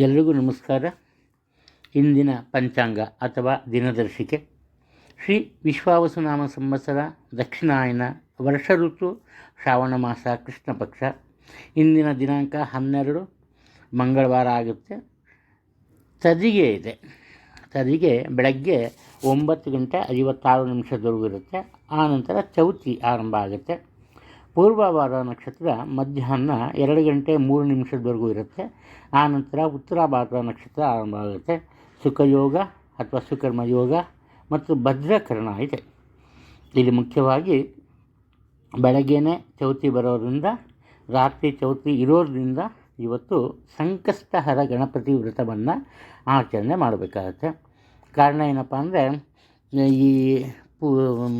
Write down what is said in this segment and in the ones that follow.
ಎಲ್ರಿಗೂ ನಮಸ್ಕಾರ. ಇಂದಿನ ಪಂಚಾಂಗ ಅಥವಾ ದಿನದರ್ಶಿಕೆ. ಶ್ರೀ ವಿಶ್ವಾವಸುನಾಮ ಸಂವತ್ಸರ ದಕ್ಷಿಣಾಯನ ವರ್ಷ ಋತು ಶ್ರಾವಣ ಮಾಸ ಕೃಷ್ಣ ಪಕ್ಷ. ಇಂದಿನ ದಿನಾಂಕ ಹನ್ನೆರಡು. ಮಂಗಳವಾರ ಆಗುತ್ತೆ. ತದಿಗೆ ಇದೆ. ತದಿಗೆ ಬೆಳಗ್ಗೆ ಒಂಬತ್ತು ಗಂಟೆ ಐವತ್ತಾರು ನಿಮಿಷದವರೆಗೂ ಇರುತ್ತೆ. ಆನಂತರ ಚೌತಿ ಆರಂಭ ಆಗುತ್ತೆ. ಪೂರ್ವವಾರ ನಕ್ಷತ್ರ ಮಧ್ಯಾಹ್ನ ಎರಡು ಗಂಟೆ ಮೂರು ನಿಮಿಷದವರೆಗೂ ಇರುತ್ತೆ. ಆನಂತರ ಉತ್ತರ ಭಾರತ ನಕ್ಷತ್ರ ಆರಂಭ ಆಗುತ್ತೆ. ಸುಖಯೋಗ ಅಥವಾ ಸುಕರ್ಮ ಯೋಗ ಮತ್ತು ಭದ್ರಕರಣ ಇದೆ. ಇಲ್ಲಿ ಮುಖ್ಯವಾಗಿ ಬೆಳಗ್ಗೆನೇ ಚೌತಿ ಬರೋದ್ರಿಂದ, ರಾತ್ರಿ ಚೌತಿ ಇರೋದ್ರಿಂದ ಇವತ್ತು ಸಂಕಷ್ಟಹರ ಗಣಪತಿ ವ್ರತವನ್ನು ಆಚರಣೆ ಮಾಡಬೇಕಾಗತ್ತೆ. ಕಾರಣ ಏನಪ್ಪ ಅಂದರೆ, ಈ ಪೂ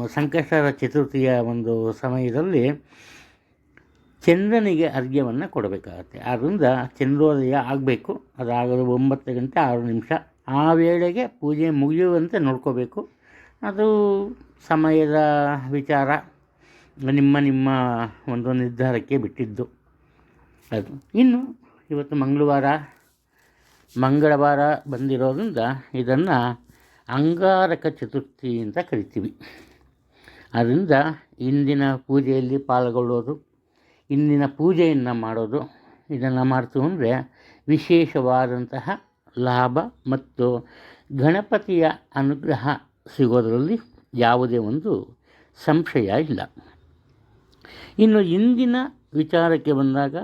ಸಂಕಷ್ಟಹರ ಚತುರ್ಥಿಯ ಒಂದು ಸಮಯದಲ್ಲಿ ಚಂದ್ರನಿಗೆ ಅರ್ಘ್ಯವನ್ನು ಕೊಡಬೇಕಾಗತ್ತೆ. ಆದ್ದರಿಂದ ಚಂದ್ರೋದಯ ಆಗಬೇಕು. ಅದಾಗಲು ಒಂಬತ್ತು ಗಂಟೆ ಆರು ನಿಮಿಷ. ಆ ವೇಳೆಗೆ ಪೂಜೆ ಮುಗಿಯುವಂತೆ ನೋಡ್ಕೋಬೇಕು. ಅದು ಸಮಯದ ವಿಚಾರ. ನಿಮ್ಮ ನಿಮ್ಮ ಒಂದು ನಿರ್ಧಾರಕ್ಕೆ ಬಿಟ್ಟಿದ್ದು. ಅದು. ಇನ್ನು ಇವತ್ತು ಮಂಗಳವಾರ ಮಂಗಳವಾರ ಬಂದಿರೋದ್ರಿಂದ ಇದನ್ನು ಅಂಗಾರಕ ಚತುರ್ಥಿ ಅಂತ ಕರಿತೀವಿ. ಅದರಿಂದ ಇಂದಿನ ಪೂಜೆಯಲ್ಲಿ ಪಾಲ್ಗೊಳ್ಳೋದು ಇಂದಿನ ಪೂಜೆಯನ್ನು ಮಾಡೋದು, ಇದನ್ನು ಮಾಡ್ತು ಅಂದರೆ ವಿಶೇಷವಾದಂತಹ ಲಾಭ ಮತ್ತು ಗಣಪತಿಯ ಅನುಗ್ರಹ ಸಿಗೋದರಲ್ಲಿ ಯಾವುದೇ ಒಂದು ಸಂಶಯ ಇಲ್ಲ. ಇನ್ನು ಇಂದಿನ ವಿಚಾರಕ್ಕೆ ಬಂದಾಗ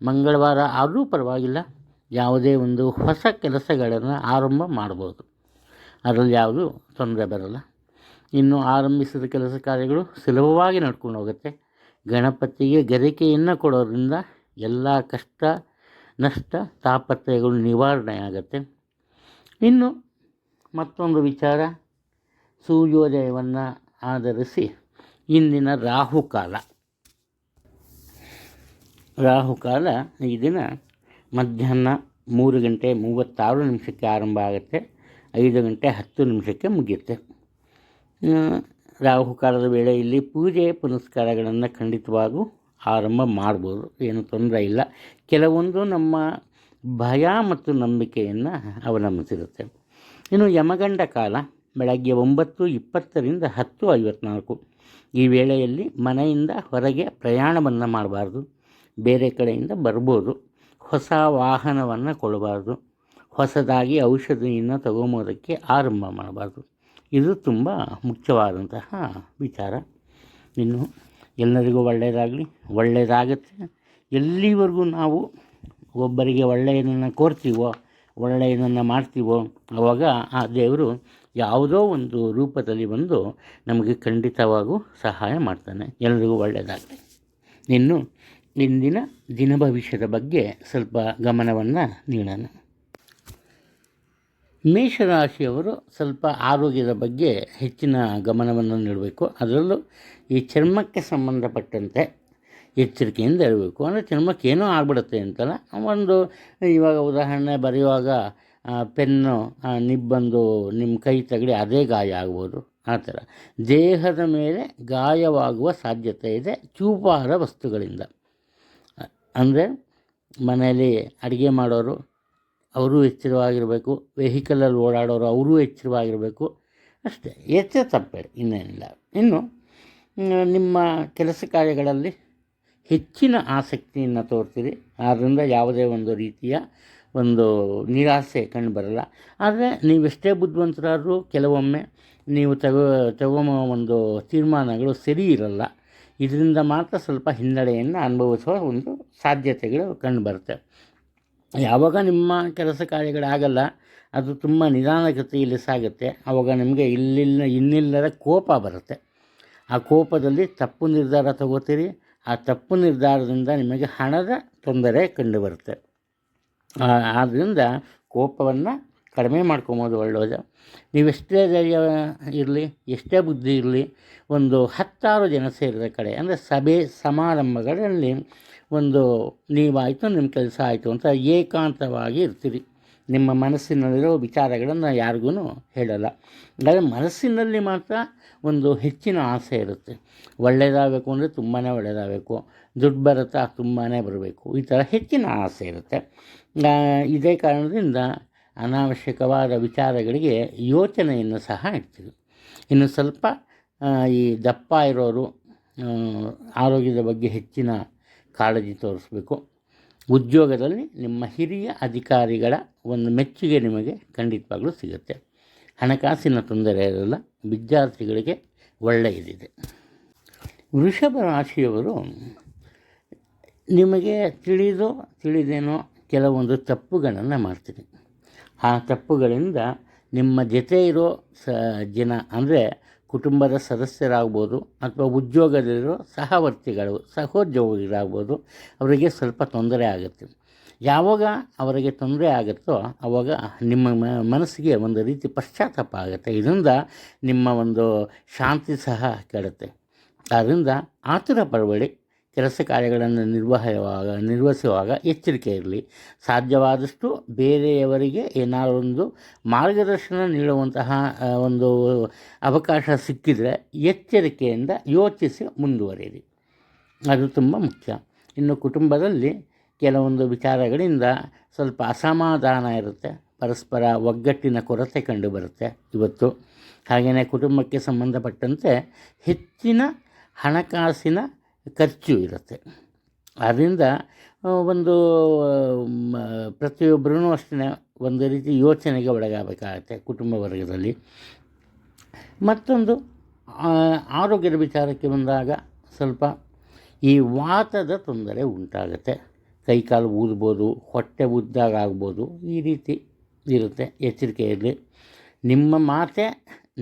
ಮಂಗಳವಾರ ಆದರೂ ಪರವಾಗಿಲ್ಲ, ಯಾವುದೇ ಒಂದು ಹೊಸ ಕೆಲಸಗಳನ್ನು ಆರಂಭ ಮಾಡ್ಬೋದು. ಅದರಲ್ಲಿ ಯಾವುದು ತೊಂದರೆ ಬರಲ್ಲ. ಇನ್ನು ಆರಂಭಿಸಿದ ಕೆಲಸ ಕಾರ್ಯಗಳು ಸುಲಭವಾಗಿ ನಡ್ಕೊಂಡು ಹೋಗುತ್ತೆ. ಗಣಪತಿಗೆ ಗರಿಕೆಯನ್ನು ಕೊಡೋದ್ರಿಂದ ಎಲ್ಲ ಕಷ್ಟ, ನಷ್ಟ, ತಾಪತ್ರಯಗಳು ನಿವಾರಣೆ ಆಗುತ್ತೆ. ಇನ್ನು ಮತ್ತೊಂದು ವಿಚಾರ, ಸೂರ್ಯೋದಯವನ್ನು ಆಧರಿಸಿ ಇಂದಿನ ರಾಹುಕಾಲ. ರಾಹುಕಾಲ ಈ ದಿನ ಮಧ್ಯಾಹ್ನ ಮೂರು ಗಂಟೆ ಮೂವತ್ತಾರು ನಿಮಿಷಕ್ಕೆ ಆರಂಭ ಆಗುತ್ತೆ, ಐದು ಗಂಟೆ ಹತ್ತು ನಿಮಿಷಕ್ಕೆ ಮುಗಿಯುತ್ತೆ. ರಾಹುಕಾಲದ ವೇಳೆಯಲ್ಲಿ ಪೂಜೆ ಪುನಸ್ಕಾರಗಳನ್ನು ಖಂಡಿತವಾಗೂ ಆರಂಭ ಮಾಡ್ಬೋದು. ಏನು ತೊಂದರೆ ಇಲ್ಲ. ಕೆಲವೊಂದು ನಮ್ಮ ಭಯ ಮತ್ತು ನಂಬಿಕೆಯನ್ನು ಅವಲಂಬಿಸಿರುತ್ತೆ. ಇನ್ನು ಯಮಗಂಡ ಕಾಲ, ಬೆಳಗ್ಗೆ ಒಂಬತ್ತು, ಇಪ್ಪತ್ತರಿಂದ ಹತ್ತು ಐವತ್ನಾಲ್ಕು. ಈ ವೇಳೆಯಲ್ಲಿ ಮನೆಯಿಂದ ಹೊರಗೆ ಪ್ರಯಾಣವನ್ನು ಮಾಡಬಾರ್ದು. ಬೇರೆ ಕಡೆಯಿಂದ ಬರ್ಬೋದು. ಹೊಸ ವಾಹನವನ್ನು ಕೊಡಬಾರ್ದು. ಹೊಸದಾಗಿ ಔಷಧಿಯನ್ನು ತಗೊಂಬೋದಕ್ಕೆ ಆರಂಭ ಮಾಡಬಾರ್ದು. ಇದು ತುಂಬ ಮುಖ್ಯವಾದಂತಹ ವಿಚಾರ. ಇನ್ನು ಎಲ್ಲರಿಗೂ ಒಳ್ಳೆಯದಾಗಲಿ ಒಳ್ಳೆಯದಾಗುತ್ತೆ ಎಲ್ಲಿವರೆಗೂ ನಾವು ಒಬ್ಬರಿಗೆ ಒಳ್ಳೆಯದನ್ನು ಕೋರ್ತೀವೋ, ಒಳ್ಳೆಯದನ್ನು ಮಾಡ್ತೀವೋ ಆವಾಗ ಆ ದೇವರು ಯಾವುದೋ ಒಂದು ರೂಪದಲ್ಲಿ ಬಂದು ನಮಗೆ ಖಂಡಿತವಾಗೂ ಸಹಾಯ ಮಾಡ್ತಾನೆ. ಎಲ್ಲರಿಗೂ ಒಳ್ಳೆಯದಾಗಲಿ ಇನ್ನು ಇಂದಿನ ದಿನ ಭವಿಷ್ಯದ ಬಗ್ಗೆ ಸ್ವಲ್ಪ ಗಮನವನ್ನು ನೀಡೋಣ. ಮೇಷರಾಶಿಯವರು ಸ್ವಲ್ಪ ಆರೋಗ್ಯದ ಬಗ್ಗೆ ಹೆಚ್ಚಿನ ಗಮನವನ್ನು ನೀಡಬೇಕು. ಅದರಲ್ಲೂ ಈ ಚರ್ಮಕ್ಕೆ ಸಂಬಂಧಪಟ್ಟಂತೆ ಎಚ್ಚರಿಕೆಯಿಂದ ಇರಬೇಕು. ಅಂದರೆ ಚರ್ಮಕ್ಕೆ ಏನೋ ಆಗ್ಬಿಡುತ್ತೆ ಅಂತಲ್ಲ, ಒಂದು ಇವಾಗ ಉದಾಹರಣೆ ಬರೆಯುವಾಗ ಪೆನ್ನು ನಿಬ್ಬಂದು ನಿಮ್ಮ ಕೈ ತಗಡಿ ಅದೇ ಗಾಯ ಆಗ್ಬೋದು. ಆ ಥರ. ದೇಹದ ಮೇಲೆ ಗಾಯವಾಗುವ ಸಾಧ್ಯತೆ ಇದೆ ಚೂಪಾದ ವಸ್ತುಗಳಿಂದ. ಅಂದರೆ ಮನೆಯಲ್ಲಿ ಅಡುಗೆ ಮಾಡೋರು ಅವರೂ ಎಚ್ಚರವಾಗಿರಬೇಕು. ವೆಹಿಕಲಲ್ಲಿ ಓಡಾಡೋರು ಅವರೂ ಎಚ್ಚರವಾಗಿರಬೇಕು. ಅಷ್ಟೇ, ಎಚ್ಚರ ತಪ್ಪೇ ಇನ್ನೇನಿಲ್ಲ. ಇನ್ನು ನಿಮ್ಮ ಕೆಲಸ ಕಾರ್ಯಗಳಲ್ಲಿ ಹೆಚ್ಚಿನ ಆಸಕ್ತಿಯನ್ನು ತೋರ್ತೀರಿ ಆದ್ದರಿಂದ ಯಾವುದೇ ಒಂದು ರೀತಿಯ ಒಂದು ನಿರಾಸೆ ಕಂಡು ಬರಲ್ಲ. ಆದರೆ, ನೀವೆಷ್ಟೇ ಬುದ್ಧಿವಂತರಾದರೂ ಕೆಲವೊಮ್ಮೆ ನೀವು ತಗೋ ತಗೊಂಬ ಒಂದು ತೀರ್ಮಾನಗಳು ಸರಿ ಇರಲ್ಲ. ಇದರಿಂದ ಮಾತ್ರ ಸ್ವಲ್ಪ ಹಿನ್ನಡೆಯನ್ನು ಅನುಭವಿಸುವ ಒಂದು ಸಾಧ್ಯತೆಗಳು ಕಂಡು ಬರುತ್ತೆ. ಯಾವಾಗ ನಿಮ್ಮ ಕೆಲಸ ಕಾರ್ಯಗಳಾಗಲ್ಲ, ಅದು ತುಂಬ ನಿಧಾನಗತಿಯಲ್ಲಿ ಸಾಗುತ್ತೆ. ಆವಾಗ ನಿಮಗೆ ಇಲ್ಲಿಲ್ಲ, ಇನ್ನಿಲ್ಲದ ಕೋಪ ಬರುತ್ತೆ. ಆ ಕೋಪದಲ್ಲಿ ತಪ್ಪು ನಿರ್ಧಾರ ತಗೋತೀರಿ. ಆ ತಪ್ಪು ನಿರ್ಧಾರದಿಂದ ನಿಮಗೆ ಹಣದ ತೊಂದರೆ ಕಂಡುಬರುತ್ತೆ. ಆದ್ದರಿಂದ ಕೋಪವನ್ನು ಕಡಿಮೆ ಮಾಡ್ಕೊಬೋದು ಒಳ್ಳೆಯದು ನೀವೆಷ್ಟೇ ಧೈರ್ಯ ಇರಲಿ, ಎಷ್ಟೇ ಬುದ್ಧಿ ಇರಲಿ, ಒಂದು ಹತ್ತಾರು ಜನ ಸೇರಿದ ಕಡೆ, ಅಂದರೆ ಸಭೆ ಸಮಾರಂಭಗಳಲ್ಲಿ ಒಂದು ನೀವಾಯಿತು, ನಿಮ್ಮ ಕೆಲಸ ಆಯಿತು ಅಂತ ಏಕಾಂತವಾಗಿ ಇರ್ತೀರಿ. ನಿಮ್ಮ ಮನಸ್ಸಿನಲ್ಲಿರೋ ವಿಚಾರಗಳನ್ನು ಯಾರಿಗೂ ಹೇಳಲ್ಲ. ಆದರೆ ಮನಸ್ಸಿನಲ್ಲಿ ಮಾತ್ರ ಒಂದು ಹೆಚ್ಚಿನ ಆಸೆ ಇರುತ್ತೆ. ಒಳ್ಳೆಯದಾಗಬೇಕು ಅಂದರೆ ತುಂಬಾ ಒಳ್ಳೆಯದಾಗಬೇಕು ದುಡ್ಡು ಬರುತ್ತಾ ತುಂಬಾ ಬರಬೇಕು. ಈ ಥರ ಹೆಚ್ಚಿನ ಆಸೆ ಇರುತ್ತೆ. ಇದೇ ಕಾರಣದಿಂದ ಅನಾವಶ್ಯಕವಾದ ವಿಚಾರಗಳಿಗೆ ಯೋಚನೆಯನ್ನು ಸಹ ಇಡ್ತೀವಿ. ಇನ್ನು ಸ್ವಲ್ಪ ಈ ದಪ್ಪ ಇರೋರು ಆರೋಗ್ಯದ ಬಗ್ಗೆ ಹೆಚ್ಚಿನ ಕಾಳಜಿ ತೋರಿಸ್ಬೇಕು. ಉದ್ಯೋಗದಲ್ಲಿ ನಿಮ್ಮ ಹಿರಿಯ ಅಧಿಕಾರಿಗಳ ಒಂದು ಮೆಚ್ಚುಗೆ ನಿಮಗೆ ಖಂಡಿತವಾಗಲೂ ಸಿಗುತ್ತೆ. ಹಣಕಾಸಿನ ತೊಂದರೆ ಇರಲ್ಲ, ವಿದ್ಯಾರ್ಥಿಗಳಿಗೆ ಒಳ್ಳೆಯದಿದೆ. ವೃಷಭ ರಾಶಿಯವರು ನಿಮಗೆ ತಿಳಿದೋ, ತಿಳಿದೇನೋ ಕೆಲವೊಂದು ತಪ್ಪುಗಳನ್ನು ಮಾಡ್ತೀರಿ. ಆ ತಪ್ಪುಗಳಿಂದ ನಿಮ್ಮ ಜೊತೆ ಇರೋ ಸ ಜನ, ಅಂದರೆ ಕುಟುಂಬದ ಸದಸ್ಯರಾಗ್ಬೋದು ಅಥವಾ ಉದ್ಯೋಗದಲ್ಲಿರೋ ಸಹವರ್ತಿಗಳು, ಸಹೋದ್ಯೋಗಿಗಳಾಗ್ಬೋದು, ಅವರಿಗೆ ಸ್ವಲ್ಪ ತೊಂದರೆ ಆಗುತ್ತೆ. ಯಾವಾಗ ಅವರಿಗೆ ತೊಂದರೆ ಆಗುತ್ತೋ ಆವಾಗ ನಿಮ್ಮ ಮನಸ್ಸಿಗೆ ಒಂದು ರೀತಿ ಪಶ್ಚಾತ್ತಾಪ ಆಗುತ್ತೆ. ಇದರಿಂದ ನಿಮ್ಮ ಒಂದು ಶಾಂತಿ ಸಹ ಕೆಡುತ್ತೆ. ಆದ್ದರಿಂದ ಆತುರ ಪಡಬೇಡಿ. ಕೆಲಸ ಕಾರ್ಯಗಳನ್ನು ನಿರ್ವಹಿಸುವಾಗ ನಿರ್ವಹಿಸುವಾಗ ಎಚ್ಚರಿಕೆ ಇರಲಿ. ಸಾಧ್ಯವಾದಷ್ಟು ಬೇರೆಯವರಿಗೆ ಏನಾದರೂ ಒಂದು ಮಾರ್ಗದರ್ಶನ ನೀಡುವಂತಹ ಒಂದು ಅವಕಾಶ ಸಿಕ್ಕಿದರೆ ಎಚ್ಚರಿಕೆಯಿಂದ ಯೋಚಿಸಿ ಮುಂದುವರಿಯಿರಿ. ಅದು ತುಂಬ ಮುಖ್ಯ. ಇನ್ನು ಕುಟುಂಬದಲ್ಲಿ ಕೆಲವೊಂದು ವಿಚಾರಗಳಿಂದ ಸ್ವಲ್ಪ ಅಸಮಾಧಾನ ಇರುತ್ತೆ. ಪರಸ್ಪರ ಒಗ್ಗಟ್ಟಿನ ಕೊರತೆ ಕಂಡುಬರುತ್ತೆ ಇವತ್ತು. ಹಾಗೆಯೇ ಕುಟುಂಬಕ್ಕೆ ಸಂಬಂಧಪಟ್ಟಂತೆ ಹೆಚ್ಚಿನ ಹಣಕಾಸಿನ ಖರ್ಚು ಇರುತ್ತೆ. ಆದ್ದರಿಂದ ಒಂದು ಪ್ರತಿಯೊಬ್ಬರೂ ಅಷ್ಟೇ ಒಂದು ರೀತಿ ಯೋಚನೆಗೆ ಒಳಗಾಗಬೇಕಾಗತ್ತೆ ಕುಟುಂಬ ವರ್ಗದಲ್ಲಿ. ಮತ್ತೊಂದು ಆರೋಗ್ಯದ ವಿಚಾರಕ್ಕೆ ಬಂದಾಗ ಸ್ವಲ್ಪ ಈ ವಾತದ ತೊಂದರೆ ಉಂಟಾಗುತ್ತೆ. ಕೈಕಾಲು ಊದ್ಬೋದು, ಹೊಟ್ಟೆ ಉದ್ದಾಗ ಆಗ್ಬೋದು, ಈ ರೀತಿ ಇರುತ್ತೆ ಎಚ್ಚರಿಕೆಯಲ್ಲಿ. ನಿಮ್ಮ ಮಾತೆ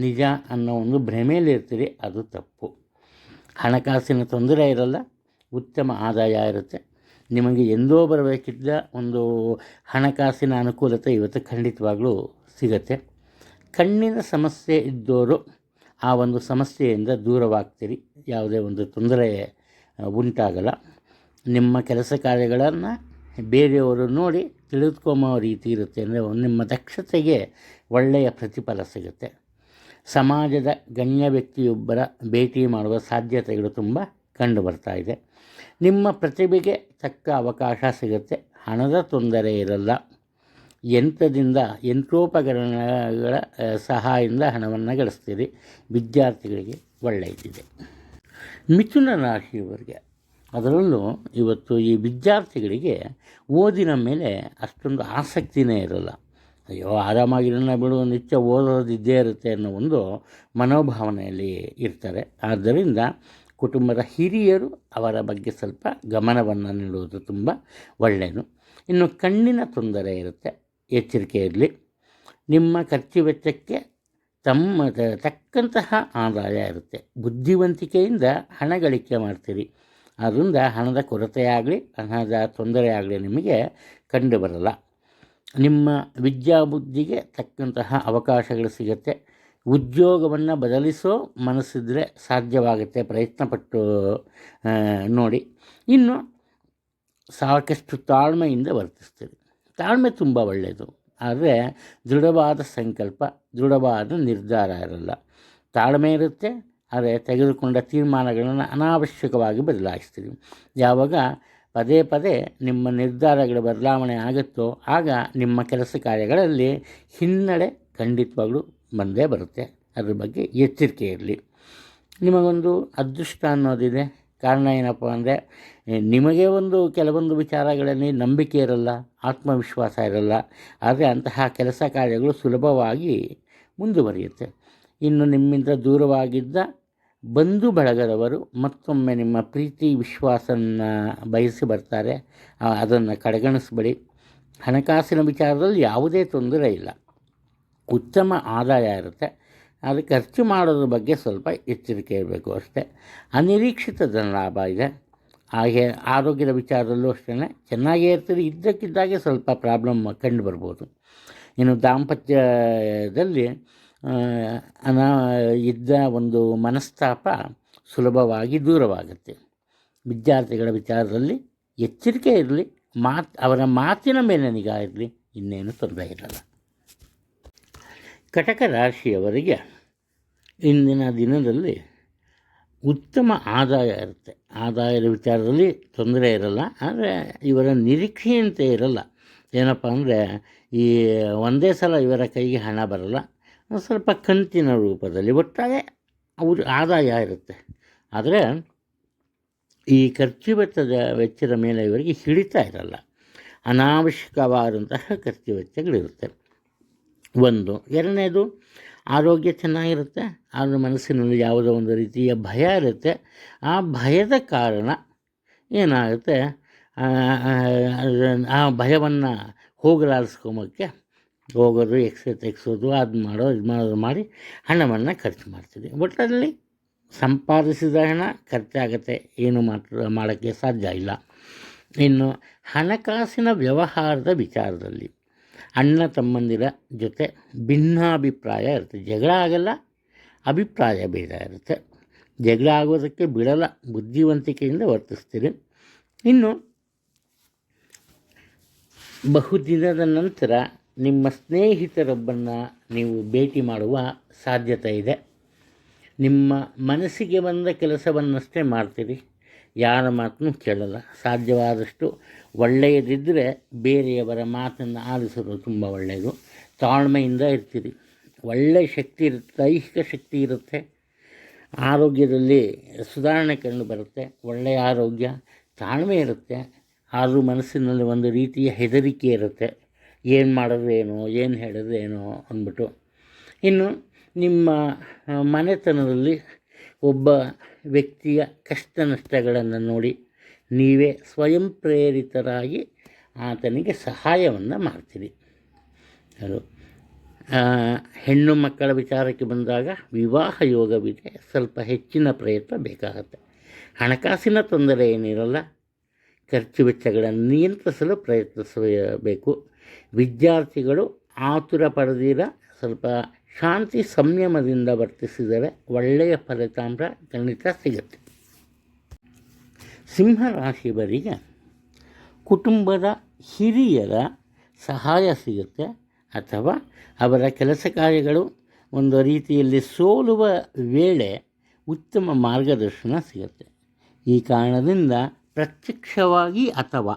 ನಿಜ ಅನ್ನೋ ಒಂದು ಭ್ರಮೆಯಲ್ಲಿ ಇರ್ತೀರಿ ಅದು ತಪ್ಪು. ಹಣಕಾಸಿನ ತೊಂದರೆ ಇರಲ್ಲ, ಉತ್ತಮ ಆದಾಯ ಇರುತ್ತೆ. ನಿಮಗೆ ಎಂದೋ ಬರಬೇಕಿದ್ದ ಒಂದು ಹಣಕಾಸಿನ ಅನುಕೂಲತೆ ಇವತ್ತು ಖಂಡಿತವಾಗಲೂ ಸಿಗತ್ತೆ. ಕಣ್ಣಿನ ಸಮಸ್ಯೆ ಇದ್ದವರು ಆ ಒಂದು ಸಮಸ್ಯೆಯಿಂದ ದೂರವಾಗ್ತೀರಿ. ಯಾವುದೇ ಒಂದು ತೊಂದರೆ ಉಂಟಾಗಲ್ಲ. ನಿಮ್ಮ ಕೆಲಸ ಕಾರ್ಯಗಳನ್ನು ಬೇರೆಯವರು ನೋಡಿ ತಿಳಿದುಕೊಂಬೋ ರೀತಿ ಇರುತ್ತೆ. ಅಂದರೆ ನಿಮ್ಮ ದಕ್ಷತೆಗೆ ಒಳ್ಳೆಯ ಪ್ರತಿಫಲ ಸಿಗುತ್ತೆ. ಸಮಾಜದ ಗಣ್ಯ ವ್ಯಕ್ತಿಯೊಬ್ಬರ ಭೇಟಿ ಮಾಡುವ ಸಾಧ್ಯತೆಗಳು ತುಂಬ ಕಂಡು ಬರ್ತಾ ಇದೆ. ನಿಮ್ಮ ಪ್ರತಿಭೆಗೆ ತಕ್ಕ ಅವಕಾಶ ಸಿಗುತ್ತೆ. ಹಣದ ತೊಂದರೆ ಇರಲ್ಲ. ಯಂತ್ರದಿಂದ ಯಂತ್ರೋಪಕರಣಗಳ ಸಹಾಯದಿಂದ ಹಣವನ್ನು ಗಳಿಸ್ತೀರಿ. ವಿದ್ಯಾರ್ಥಿಗಳಿಗೆ ಒಳ್ಳೆಯದಿದೆ ಮಿಥುನ ರಾಶಿಯವರಿಗೆ ಅದರಲ್ಲೂ ಇವತ್ತು ಈ ವಿದ್ಯಾರ್ಥಿಗಳಿಗೆ ಓದಿನ ಮೇಲೆ ಅಷ್ಟೊಂದು ಆಸಕ್ತಿನೇ ಇರಲ್ಲ. ಅಯ್ಯೋ, ಆರಾಮಾಗಿರೋಣ ಬಿಡು, ನಿತ್ಯ ಓದೋದು ಇದ್ದೇ ಇರುತ್ತೆ ಅನ್ನೋ ಒಂದು ಮನೋಭಾವನೆಯಲ್ಲಿ ಇರ್ತಾರೆ. ಆದ್ದರಿಂದ ಕುಟುಂಬದ ಹಿರಿಯರು ಅವರ ಬಗ್ಗೆ ಸ್ವಲ್ಪ ಗಮನವನ್ನು ನೀಡುವುದು ತುಂಬ ಒಳ್ಳೆಯದು. ಇನ್ನು ಕಣ್ಣಿನ ತೊಂದರೆ ಇರುತ್ತೆ ಎಚ್ಚರಿಕೆ ಇರಲಿ ನಿಮ್ಮ ಖರ್ಚು ವೆಚ್ಚಕ್ಕೆ ತಮ್ಮ ತಕ್ಕಂತಹ ಆದಾಯ ಇರುತ್ತೆ. ಬುದ್ಧಿವಂತಿಕೆಯಿಂದ ಹಣ ಗಳಿಕೆ ಮಾಡ್ತೀರಿ. ಆದ್ದರಿಂದ ಹಣದ ಕೊರತೆಯಾಗಲಿ, ಹಣದ ತೊಂದರೆ ಆಗಲಿ ನಿಮಗೆ ಕಂಡು ಬರಲ್ಲ ನಿಮ್ಮ ವಿದ್ಯಾಬುದ್ಧಿಗೆ ತಕ್ಕಂತಹ ಅವಕಾಶಗಳು ಸಿಗುತ್ತೆ. ಉದ್ಯೋಗವನ್ನು ಬದಲಿಸೋ ಮನಸ್ಸಿದ್ರೆ ಸಾಧ್ಯವಾಗುತ್ತೆ ಪ್ರಯತ್ನಪಟ್ಟು ನೋಡಿ. ಇನ್ನು ಸಾಕಷ್ಟು ತಾಳ್ಮೆಯಿಂದ ವರ್ತಿಸ್ತೀರಿ. ತಾಳ್ಮೆ ತುಂಬ ಒಳ್ಳೆಯದು ಆದರೆ ದೃಢವಾದ ಸಂಕಲ್ಪ, ದೃಢವಾದ ನಿರ್ಧಾರ ಇರಲ್ಲ. ತಾಳ್ಮೆ ಇರುತ್ತೆ, ಆದರೆ ತೆಗೆದುಕೊಂಡ ತೀರ್ಮಾನಗಳನ್ನು ಅನಾವಶ್ಯಕವಾಗಿ ಬದಲಾಯಿಸ್ತೀರಿ. ಯಾವಾಗ ಪದೇ ಪದೇ ನಿಮ್ಮ ನಿರ್ಧಾರಗಳು ಬದಲಾವಣೆ ಆಗುತ್ತೋ ಆಗ ನಿಮ್ಮ ಕೆಲಸ ಕಾರ್ಯಗಳಲ್ಲಿ ಹಿನ್ನಡೆ ಖಂಡಿತವಾಗ್ಲೂ ಬಂದೇ ಬರುತ್ತೆ. ಅದ್ರ ಬಗ್ಗೆ ಎಚ್ಚರಿಕೆ ಇರಲಿ. ನಿಮಗೊಂದು ಅದೃಷ್ಟ ಅನ್ನೋದಿದೆ. ಕಾರಣ ಏನಪ್ಪ ಅಂದರೆ, ನಿಮಗೆ ಒಂದು ಕೆಲವೊಂದು ವಿಚಾರಗಳಲ್ಲಿ ನಂಬಿಕೆ ಇರಲ್ಲ, ಆತ್ಮವಿಶ್ವಾಸ ಇರಲ್ಲ, ಆದರೆ ಅಂತಹ ಕೆಲಸ ಕಾರ್ಯಗಳು ಸುಲಭವಾಗಿ ಮುಂದುವರಿಯುತ್ತೆ. ಇನ್ನು ನಿಮ್ಮಿಂದ ದೂರವಾಗಿದ್ದ ಬಂಧು ಬಳಗದವರು ಮತ್ತೊಮ್ಮೆ ನಿಮ್ಮ ಪ್ರೀತಿ ವಿಶ್ವಾಸನ ಬಯಸಿ ಬರ್ತಾರೆ. ಅದನ್ನು ಕಡೆಗಣಿಸ್ಬೇಡಿ. ಹಣಕಾಸಿನ ವಿಚಾರದಲ್ಲಿ ಯಾವುದೇ ತೊಂದರೆ ಇಲ್ಲ. ಉತ್ತಮ ಆದಾಯ ಇರುತ್ತೆ. ಅದು ಖರ್ಚು ಮಾಡೋದ್ರ ಬಗ್ಗೆ ಸ್ವಲ್ಪ ಎಚ್ಚರಿಕೆ ಇರಬೇಕು ಅಷ್ಟೇ. ಅನಿರೀಕ್ಷಿತ ಧನ ಲಾಭ ಇದೆ. ಹಾಗೆ ಆರೋಗ್ಯದ ವಿಚಾರದಲ್ಲೂ ಅಷ್ಟೇ ಚೆನ್ನಾಗೇ ಇರ್ತದೆ ಇದ್ದಕ್ಕಿದ್ದಾಗೆ ಸ್ವಲ್ಪ ಪ್ರಾಬ್ಲಮ್ ಕಂಡು ಬರ್ಬೋದು. ಇನ್ನು ದಾಂಪತ್ಯದಲ್ಲಿ ಅನಾ, ಇದ್ದ ಒಂದು ಮನಸ್ತಾಪ ಸುಲಭವಾಗಿ ದೂರವಾಗುತ್ತೆ. ವಿದ್ಯಾರ್ಥಿಗಳ ವಿಚಾರದಲ್ಲಿ ಎಚ್ಚರಿಕೆ ಇರಲಿ, ಮಾತು, ಅವರ ಮಾತಿನ ಮೇಲೆ ನಿಗಾ ಇರಲಿ, ಇನ್ನೇನು ತೊಂದರೆ ಇರಲ್ಲ. ಕಟಕ ರಾಶಿಯವರಿಗೆ ಇಂದಿನ ದಿನದಲ್ಲಿ ಉತ್ತಮ ಆದಾಯ ಇರುತ್ತೆ. ಆದಾಯದ ವಿಚಾರದಲ್ಲಿ ತೊಂದರೆ ಇರಲ್ಲ, ಆದರೆ ಇವರ ನಿರೀಕ್ಷೆಯಂತೆ ಇರಲ್ಲ. ಏನಪ್ಪ ಅಂದರೆ ಈ ಒಂದೇ ಸಲ ಇವರ ಕೈಗೆ ಹಣ ಬರಲ್ಲ ಸ್ವಲ್ಪ ಕಂತಿನ ರೂಪದಲ್ಲಿ, ಒಟ್ಟಾರೆ ಅವ್ರ ಆದಾಯ ಇರುತ್ತೆ. ಆದರೆ ಈ ಖರ್ಚು ವೆಚ್ಚದ ವೆಚ್ಚದ ಮೇಲೆ ಇವರಿಗೆ ಹಿಡಿತ ಇರಲ್ಲ. ಅನಾವಶ್ಯಕವಾದಂತಹ ಖರ್ಚು ವೆಚ್ಚಗಳಿರುತ್ತೆ. ಒಂದು. ಎರಡನೇದು, ಆರೋಗ್ಯ ಚೆನ್ನಾಗಿರುತ್ತೆ. ಆದರೆ ಮನಸ್ಸಿನಲ್ಲಿ ಯಾವುದೋ ಒಂದು ರೀತಿಯ ಭಯ ಇರುತ್ತೆ. ಆ ಭಯದ ಕಾರಣ ಏನಾಗುತ್ತೆ? ಆ ಭಯವನ್ನು ಹೋಗಲಾಡಿಸ್ಕೊಂಬಕ್ಕೆ ಹೋಗೋದು ಎಕ್ಸ್ರೇ ತೆಗೆಸೋದು ಅದು ಮಾಡೋ, ಇದು ಮಾಡೋದು ಮಾಡಿ ಹಣವನ್ನು ಖರ್ಚು ಮಾಡ್ತೀವಿ. ಒಟ್ಟಲ್ಲಿ ಸಂಪಾದಿಸಿದ ಹಣ ಖರ್ಚಾಗತ್ತೆ. ಏನು ಮಾತ್ರ ಮಾಡೋಕ್ಕೆ ಸಾಧ್ಯ ಇಲ್ಲ. ಇನ್ನು ಹಣಕಾಸಿನ ವ್ಯವಹಾರದ ವಿಚಾರದಲ್ಲಿ ಅಣ್ಣ ತಮ್ಮಂದಿರ ಜೊತೆ ಭಿನ್ನಾಭಿಪ್ರಾಯ ಇರುತ್ತೆ. ಜಗಳ ಆಗಲ್ಲ, ಅಭಿಪ್ರಾಯ ಭೇದ ಇರುತ್ತೆ. ಜಗಳ ಆಗೋದಕ್ಕೆ ಬಿಡಲ್ಲ, ಬುದ್ಧಿವಂತಿಕೆಯಿಂದ ವರ್ತಿಸ್ತೀರಿ. ಇನ್ನು ಬಹುದಿನದ ನಂತರ ನಿಮ್ಮ ಸ್ನೇಹಿತರೊಬ್ಬನ್ನು ನೀವು ಭೇಟಿ ಮಾಡುವ ಸಾಧ್ಯತೆ ಇದೆ. ನಿಮ್ಮ ಮನಸ್ಸಿಗೆ ಬಂದ ಕೆಲಸವನ್ನಷ್ಟೇ ಮಾಡ್ತೀರಿ. ಯಾರ ಮಾತನ್ನು ಕೇಳಲ್ಲ. ಸಾಧ್ಯವಾದಷ್ಟು ಒಳ್ಳೆಯದಿದ್ದರೆ ಬೇರೆಯವರ ಮಾತನ್ನು ಆಲಿಸೋದು ತುಂಬ ಒಳ್ಳೆಯದು. ತಾಳ್ಮೆಯಿಂದ ಇರ್ತೀರಿ. ಒಳ್ಳೆಯ ಶಕ್ತಿ ಇರುತ್ತೆ, ದೈಹಿಕ ಶಕ್ತಿ ಇರುತ್ತೆ. ಆರೋಗ್ಯದಲ್ಲಿ ಸುಧಾರಣೆ ಕಂಡು ಬರುತ್ತೆ. ಒಳ್ಳೆಯ ಆರೋಗ್ಯ, ತಾಳ್ಮೆ ಇರುತ್ತೆ. ಆದರೂ ಮನಸ್ಸಿನಲ್ಲಿ ಒಂದು ರೀತಿಯ ಹೆದರಿಕೆ ಇರುತ್ತೆ. ಏನು ಮಾಡೋದು ಏನು ಹೇಳೋದೇನೋ ಅಂದ್ಬಿಟ್ಟು. ಇನ್ನು ನಿಮ್ಮ ಮನೆತನದಲ್ಲಿ ಒಬ್ಬ ವ್ಯಕ್ತಿಯ ಕಷ್ಟ ನಷ್ಟಗಳನ್ನು ನೋಡಿ ನೀವೇ ಸ್ವಯಂ ಪ್ರೇರಿತರಾಗಿ ಆತನಿಗೆ ಸಹಾಯವನ್ನು ಮಾಡ್ತೀರಿ. ಅದು ಹೆಣ್ಣು ಮಕ್ಕಳ ವಿಚಾರಕ್ಕೆ ಬಂದಾಗ ವಿವಾಹ ಯೋಗವಿದೆ ಸ್ವಲ್ಪ ಹೆಚ್ಚಿನ ಪ್ರಯತ್ನ ಬೇಕಾಗುತ್ತೆ. ಹಣಕಾಸಿನ ತೊಂದರೆ ಏನಿರಲ್ಲ, ಖರ್ಚು ವೆಚ್ಚಗಳನ್ನು ನಿಯಂತ್ರಿಸಲು ಪ್ರಯತ್ನಿಸಬೇಕು. ವಿದ್ಯಾರ್ಥಿಗಳು ಆತುರ ಪಡೆದಿರ ಸ್ವಲ್ಪ ಶಾಂತಿ ಸಂಯಮದಿಂದ ವರ್ತಿಸಿದರೆ ಒಳ್ಳೆಯ ಫಲಿತಾಂಶ ಖಂಡಿತ ಸಿಗುತ್ತೆ. ಸಿಂಹರಾಶಿಯವರಿಗೆ ಕುಟುಂಬದ ಹಿರಿಯರ ಸಹಾಯ ಸಿಗುತ್ತೆ ಅಥವಾ ಅವರ ಕೆಲಸ ಕಾರ್ಯಗಳು ಒಂದು ರೀತಿಯಲ್ಲಿ ಸೋಲುವ ವೇಳೆ ಉತ್ತಮ ಮಾರ್ಗದರ್ಶನ ಸಿಗುತ್ತೆ. ಈ ಕಾರಣದಿಂದ ಪ್ರತ್ಯಕ್ಷವಾಗಿ ಅಥವಾ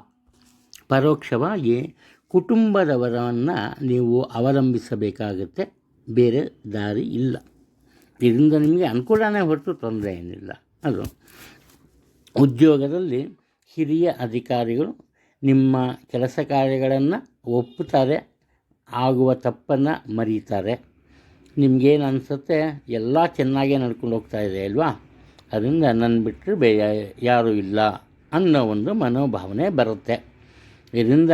ಪರೋಕ್ಷವಾಗಿ ಕುಟುಂಬದವರನ್ನು ನೀವು ಅವಲಂಬಿಸಬೇಕಾಗುತ್ತೆ. ಬೇರೆ ದಾರಿ ಇಲ್ಲ. ಇದರಿಂದ ನಿಮಗೆ ಅನುಕೂಲನೇ ಹೊರತು ತೊಂದರೆ ಏನಿಲ್ಲ. ಅದು ಉದ್ಯೋಗದಲ್ಲಿ ಹಿರಿಯ ಅಧಿಕಾರಿಗಳು ನಿಮ್ಮ ಕೆಲಸ ಕಾರ್ಯಗಳನ್ನು ಒಪ್ಪುತ್ತಾರೆ, ಆಗುವ ತಪ್ಪನ್ನು ಮರೀತಾರೆ. ನಿಮಗೇನು ಅನಿಸುತ್ತೆ? ಎಲ್ಲ ಚೆನ್ನಾಗೇ ನಡ್ಕೊಂಡು ಹೋಗ್ತಾ ಇದೆ ಅಲ್ವಾ? ಅದರಿಂದ ನನ್ನ ಬಿಟ್ಟರೆ ಬೇ ಯಾರೂ ಇಲ್ಲ ಅನ್ನೋ ಒಂದು ಮನೋಭಾವನೆ ಬರುತ್ತೆ. ಇದರಿಂದ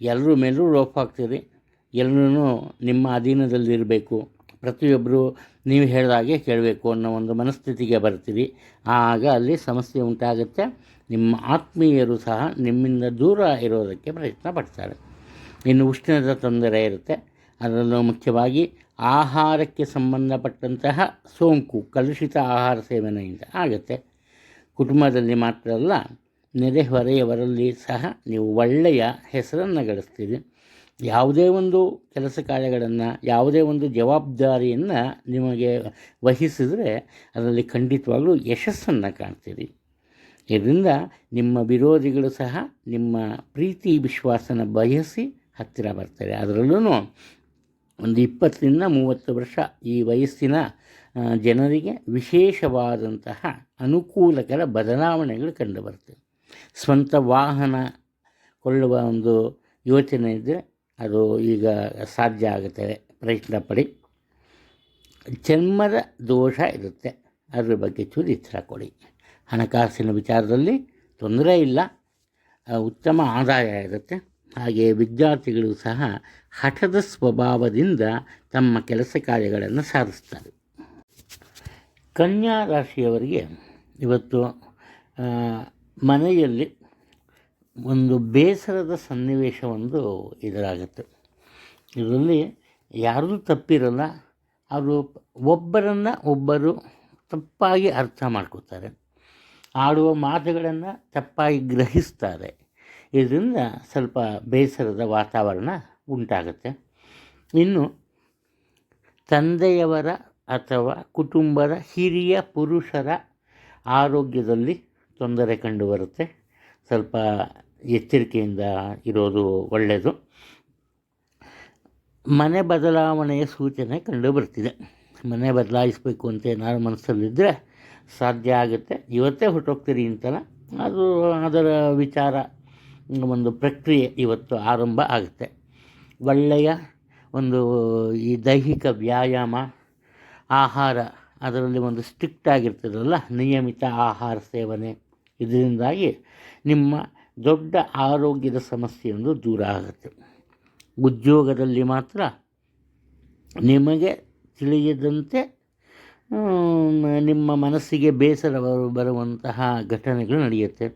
ಎಲ್ಲರ ಮೇಲೂ ರೋಪ್ ಆಗ್ತೀರಿ ಎಲ್ಲರೂ ನಿಮ್ಮ ಅಧೀನದಲ್ಲಿರಬೇಕು ಪ್ರತಿಯೊಬ್ಬರು ನೀವು ಹೇಳಿದಾಗೆ ಕೇಳಬೇಕು ಅನ್ನೋ ಒಂದು ಮನಸ್ಥಿತಿಗೆ ಬರ್ತೀರಿ. ಆಗ ಅಲ್ಲಿ ಸಮಸ್ಯೆ ಉಂಟಾಗುತ್ತೆ. ನಿಮ್ಮ ಆತ್ಮೀಯರು ಸಹ ನಿಮ್ಮಿಂದ ದೂರ ಇರೋದಕ್ಕೆ ಪ್ರಯತ್ನ ಪಡ್ತಾರೆ. ಇನ್ನು ಉಷ್ಣದ ತೊಂದರೆ ಇರುತ್ತೆ. ಅದರಲ್ಲೂ ಮುಖ್ಯವಾಗಿ ಆಹಾರಕ್ಕೆ ಸಂಬಂಧಪಟ್ಟಂತಹ ಸೋಂಕು, ಕಲುಷಿತ ಆಹಾರ ಸೇವನೆಯಿಂದ ಆಗುತ್ತೆ. ಕುಟುಂಬದಲ್ಲಿ ಮಾತ್ರ ಅಲ್ಲ ನೆರೆಹೊರೆಯವರಲ್ಲಿ ಸಹ ನೀವು ಒಳ್ಳೆಯ ಹೆಸರನ್ನು ಗಳಿಸ್ತೀರಿ. ಯಾವುದೇ ಒಂದು ಕೆಲಸ ಕಾರ್ಯಗಳನ್ನು, ಯಾವುದೇ ಒಂದು ಜವಾಬ್ದಾರಿಯನ್ನು ನಿಮಗೆ ವಹಿಸಿದರೆ ಅದರಲ್ಲಿ ಖಂಡಿತವಾಗಲೂ ಯಶಸ್ಸನ್ನು ಕಾಣ್ತೀರಿ. ಇದರಿಂದ ನಿಮ್ಮ ವಿರೋಧಿಗಳು ಸಹ ನಿಮ್ಮ ಪ್ರೀತಿ ವಿಶ್ವಾಸನ ಬಯಸಿ ಹತ್ತಿರ ಬರ್ತಾರೆ. ಅದರಲ್ಲೂ ಒಂದು ಇಪ್ಪತ್ತರಿಂದ ಮೂವತ್ತು ವರ್ಷ ಈ ವಯಸ್ಸಿನ ಜನರಿಗೆ ವಿಶೇಷವಾದಂತಹ ಅನುಕೂಲಕರ ಬದಲಾವಣೆಗಳು ಕಂಡುಬರ್ತವೆ ಸ್ವಂತ ವಾಹನ ಕೊಳ್ಳುವ ಒಂದು ಯೋಚನೆ ಇದ್ದರೆ ಅದು ಈಗ ಸಾಧ್ಯ ಆಗುತ್ತದೆ ಪ್ರಯತ್ನ ಪಡಿ. ಚರ್ಮದ ದೋಷ ಇರುತ್ತೆ. ಅದ್ರ ಬಗ್ಗೆ ಚೂರು ಕೊಡಿ. ಹಣಕಾಸಿನ ವಿಚಾರದಲ್ಲಿ ತೊಂದರೆ ಇಲ್ಲ. ಉತ್ತಮ ಆದಾಯ ಇರುತ್ತೆ. ಹಾಗೆ ವಿದ್ಯಾರ್ಥಿಗಳು ಸಹ ಹಠದ ಸ್ವಭಾವದಿಂದ ತಮ್ಮ ಕೆಲಸ ಕಾರ್ಯಗಳನ್ನು ಸಾಧಿಸ್ತಾರೆ. ಕನ್ಯಾ ರಾಶಿಯವರಿಗೆ ಇವತ್ತು ಮನೆಯಲ್ಲಿ ಒಂದು ಬೇಸರದ ಸನ್ನಿವೇಶ ಒಂದು ಎದುರಾಗುತ್ತೆ ಇದರಲ್ಲಿ ಯಾರೂ ತಪ್ಪಿರಲ್ಲ ಅವರು ಒಬ್ಬರನ್ನು ಒಬ್ಬರು ತಪ್ಪಾಗಿ ಅರ್ಥ ಮಾಡ್ಕೋತಾರೆ, ಆಡುವ ಮಾತುಗಳನ್ನು ತಪ್ಪಾಗಿ ಗ್ರಹಿಸ್ತಾರೆ. ಇದರಿಂದ ಸ್ವಲ್ಪ ಬೇಸರದ ವಾತಾವರಣ ಉಂಟಾಗುತ್ತೆ. ಇನ್ನು ತಂದೆಯವರ ಅಥವಾ ಕುಟುಂಬದ ಹಿರಿಯ ಪುರುಷರ ಆರೋಗ್ಯದಲ್ಲಿ ತೊಂದರೆ ಕಂಡು ಬರುತ್ತೆ. ಸ್ವಲ್ಪ ಎಚ್ಚರಿಕೆಯಿಂದ ಇರೋದು ಒಳ್ಳೆಯದು ಮನೆ ಬದಲಾವಣೆಯ ಸೂಚನೆ ಕಂಡು ಬರ್ತಿದೆ. ಮನೆ ಬದಲಾಯಿಸಬೇಕು ಅಂತ ಏನಾದ್ರು ಮನಸ್ಸಲ್ಲಿದ್ದರೆ ಸಾಧ್ಯ ಆಗುತ್ತೆ. ಇವತ್ತೇ ಹೊರಟೋಗ್ತೀರಿ ಅಂತಲ್ಲ ಅದು ಅದರ ವಿಚಾರ. ಒಂದು ಪ್ರಕ್ರಿಯೆ ಇವತ್ತು ಆರಂಭ ಆಗುತ್ತೆ. ಒಳ್ಳೆಯ ಒಂದು ಈ ದೈಹಿಕ ವ್ಯಾಯಾಮ, ಆಹಾರ, ಅದರಲ್ಲಿ ಒಂದು ಸ್ಟ್ರಿಕ್ಟ್ ಆಗಿರ್ತದಲ್ಲ, ನಿಯಮಿತ ಆಹಾರ ಸೇವನೆ. ಇದರಿಂದಾಗಿ ನಿಮ್ಮ ದೊಡ್ಡ ಆರೋಗ್ಯದ ಸಮಸ್ಯೆಯೊಂದು ದೂರ ಆಗುತ್ತೆ. ಉದ್ಯೋಗದಲ್ಲಿ ಮಾತ್ರ ನಿಮಗೆ ತಿಳಿಯದಂತೆ ನಿಮ್ಮ ಮನಸ್ಸಿಗೆ ಬೇಸರ ಬರುವಂತಹ ಘಟನೆಗಳು ನಡೆಯುತ್ತೆ.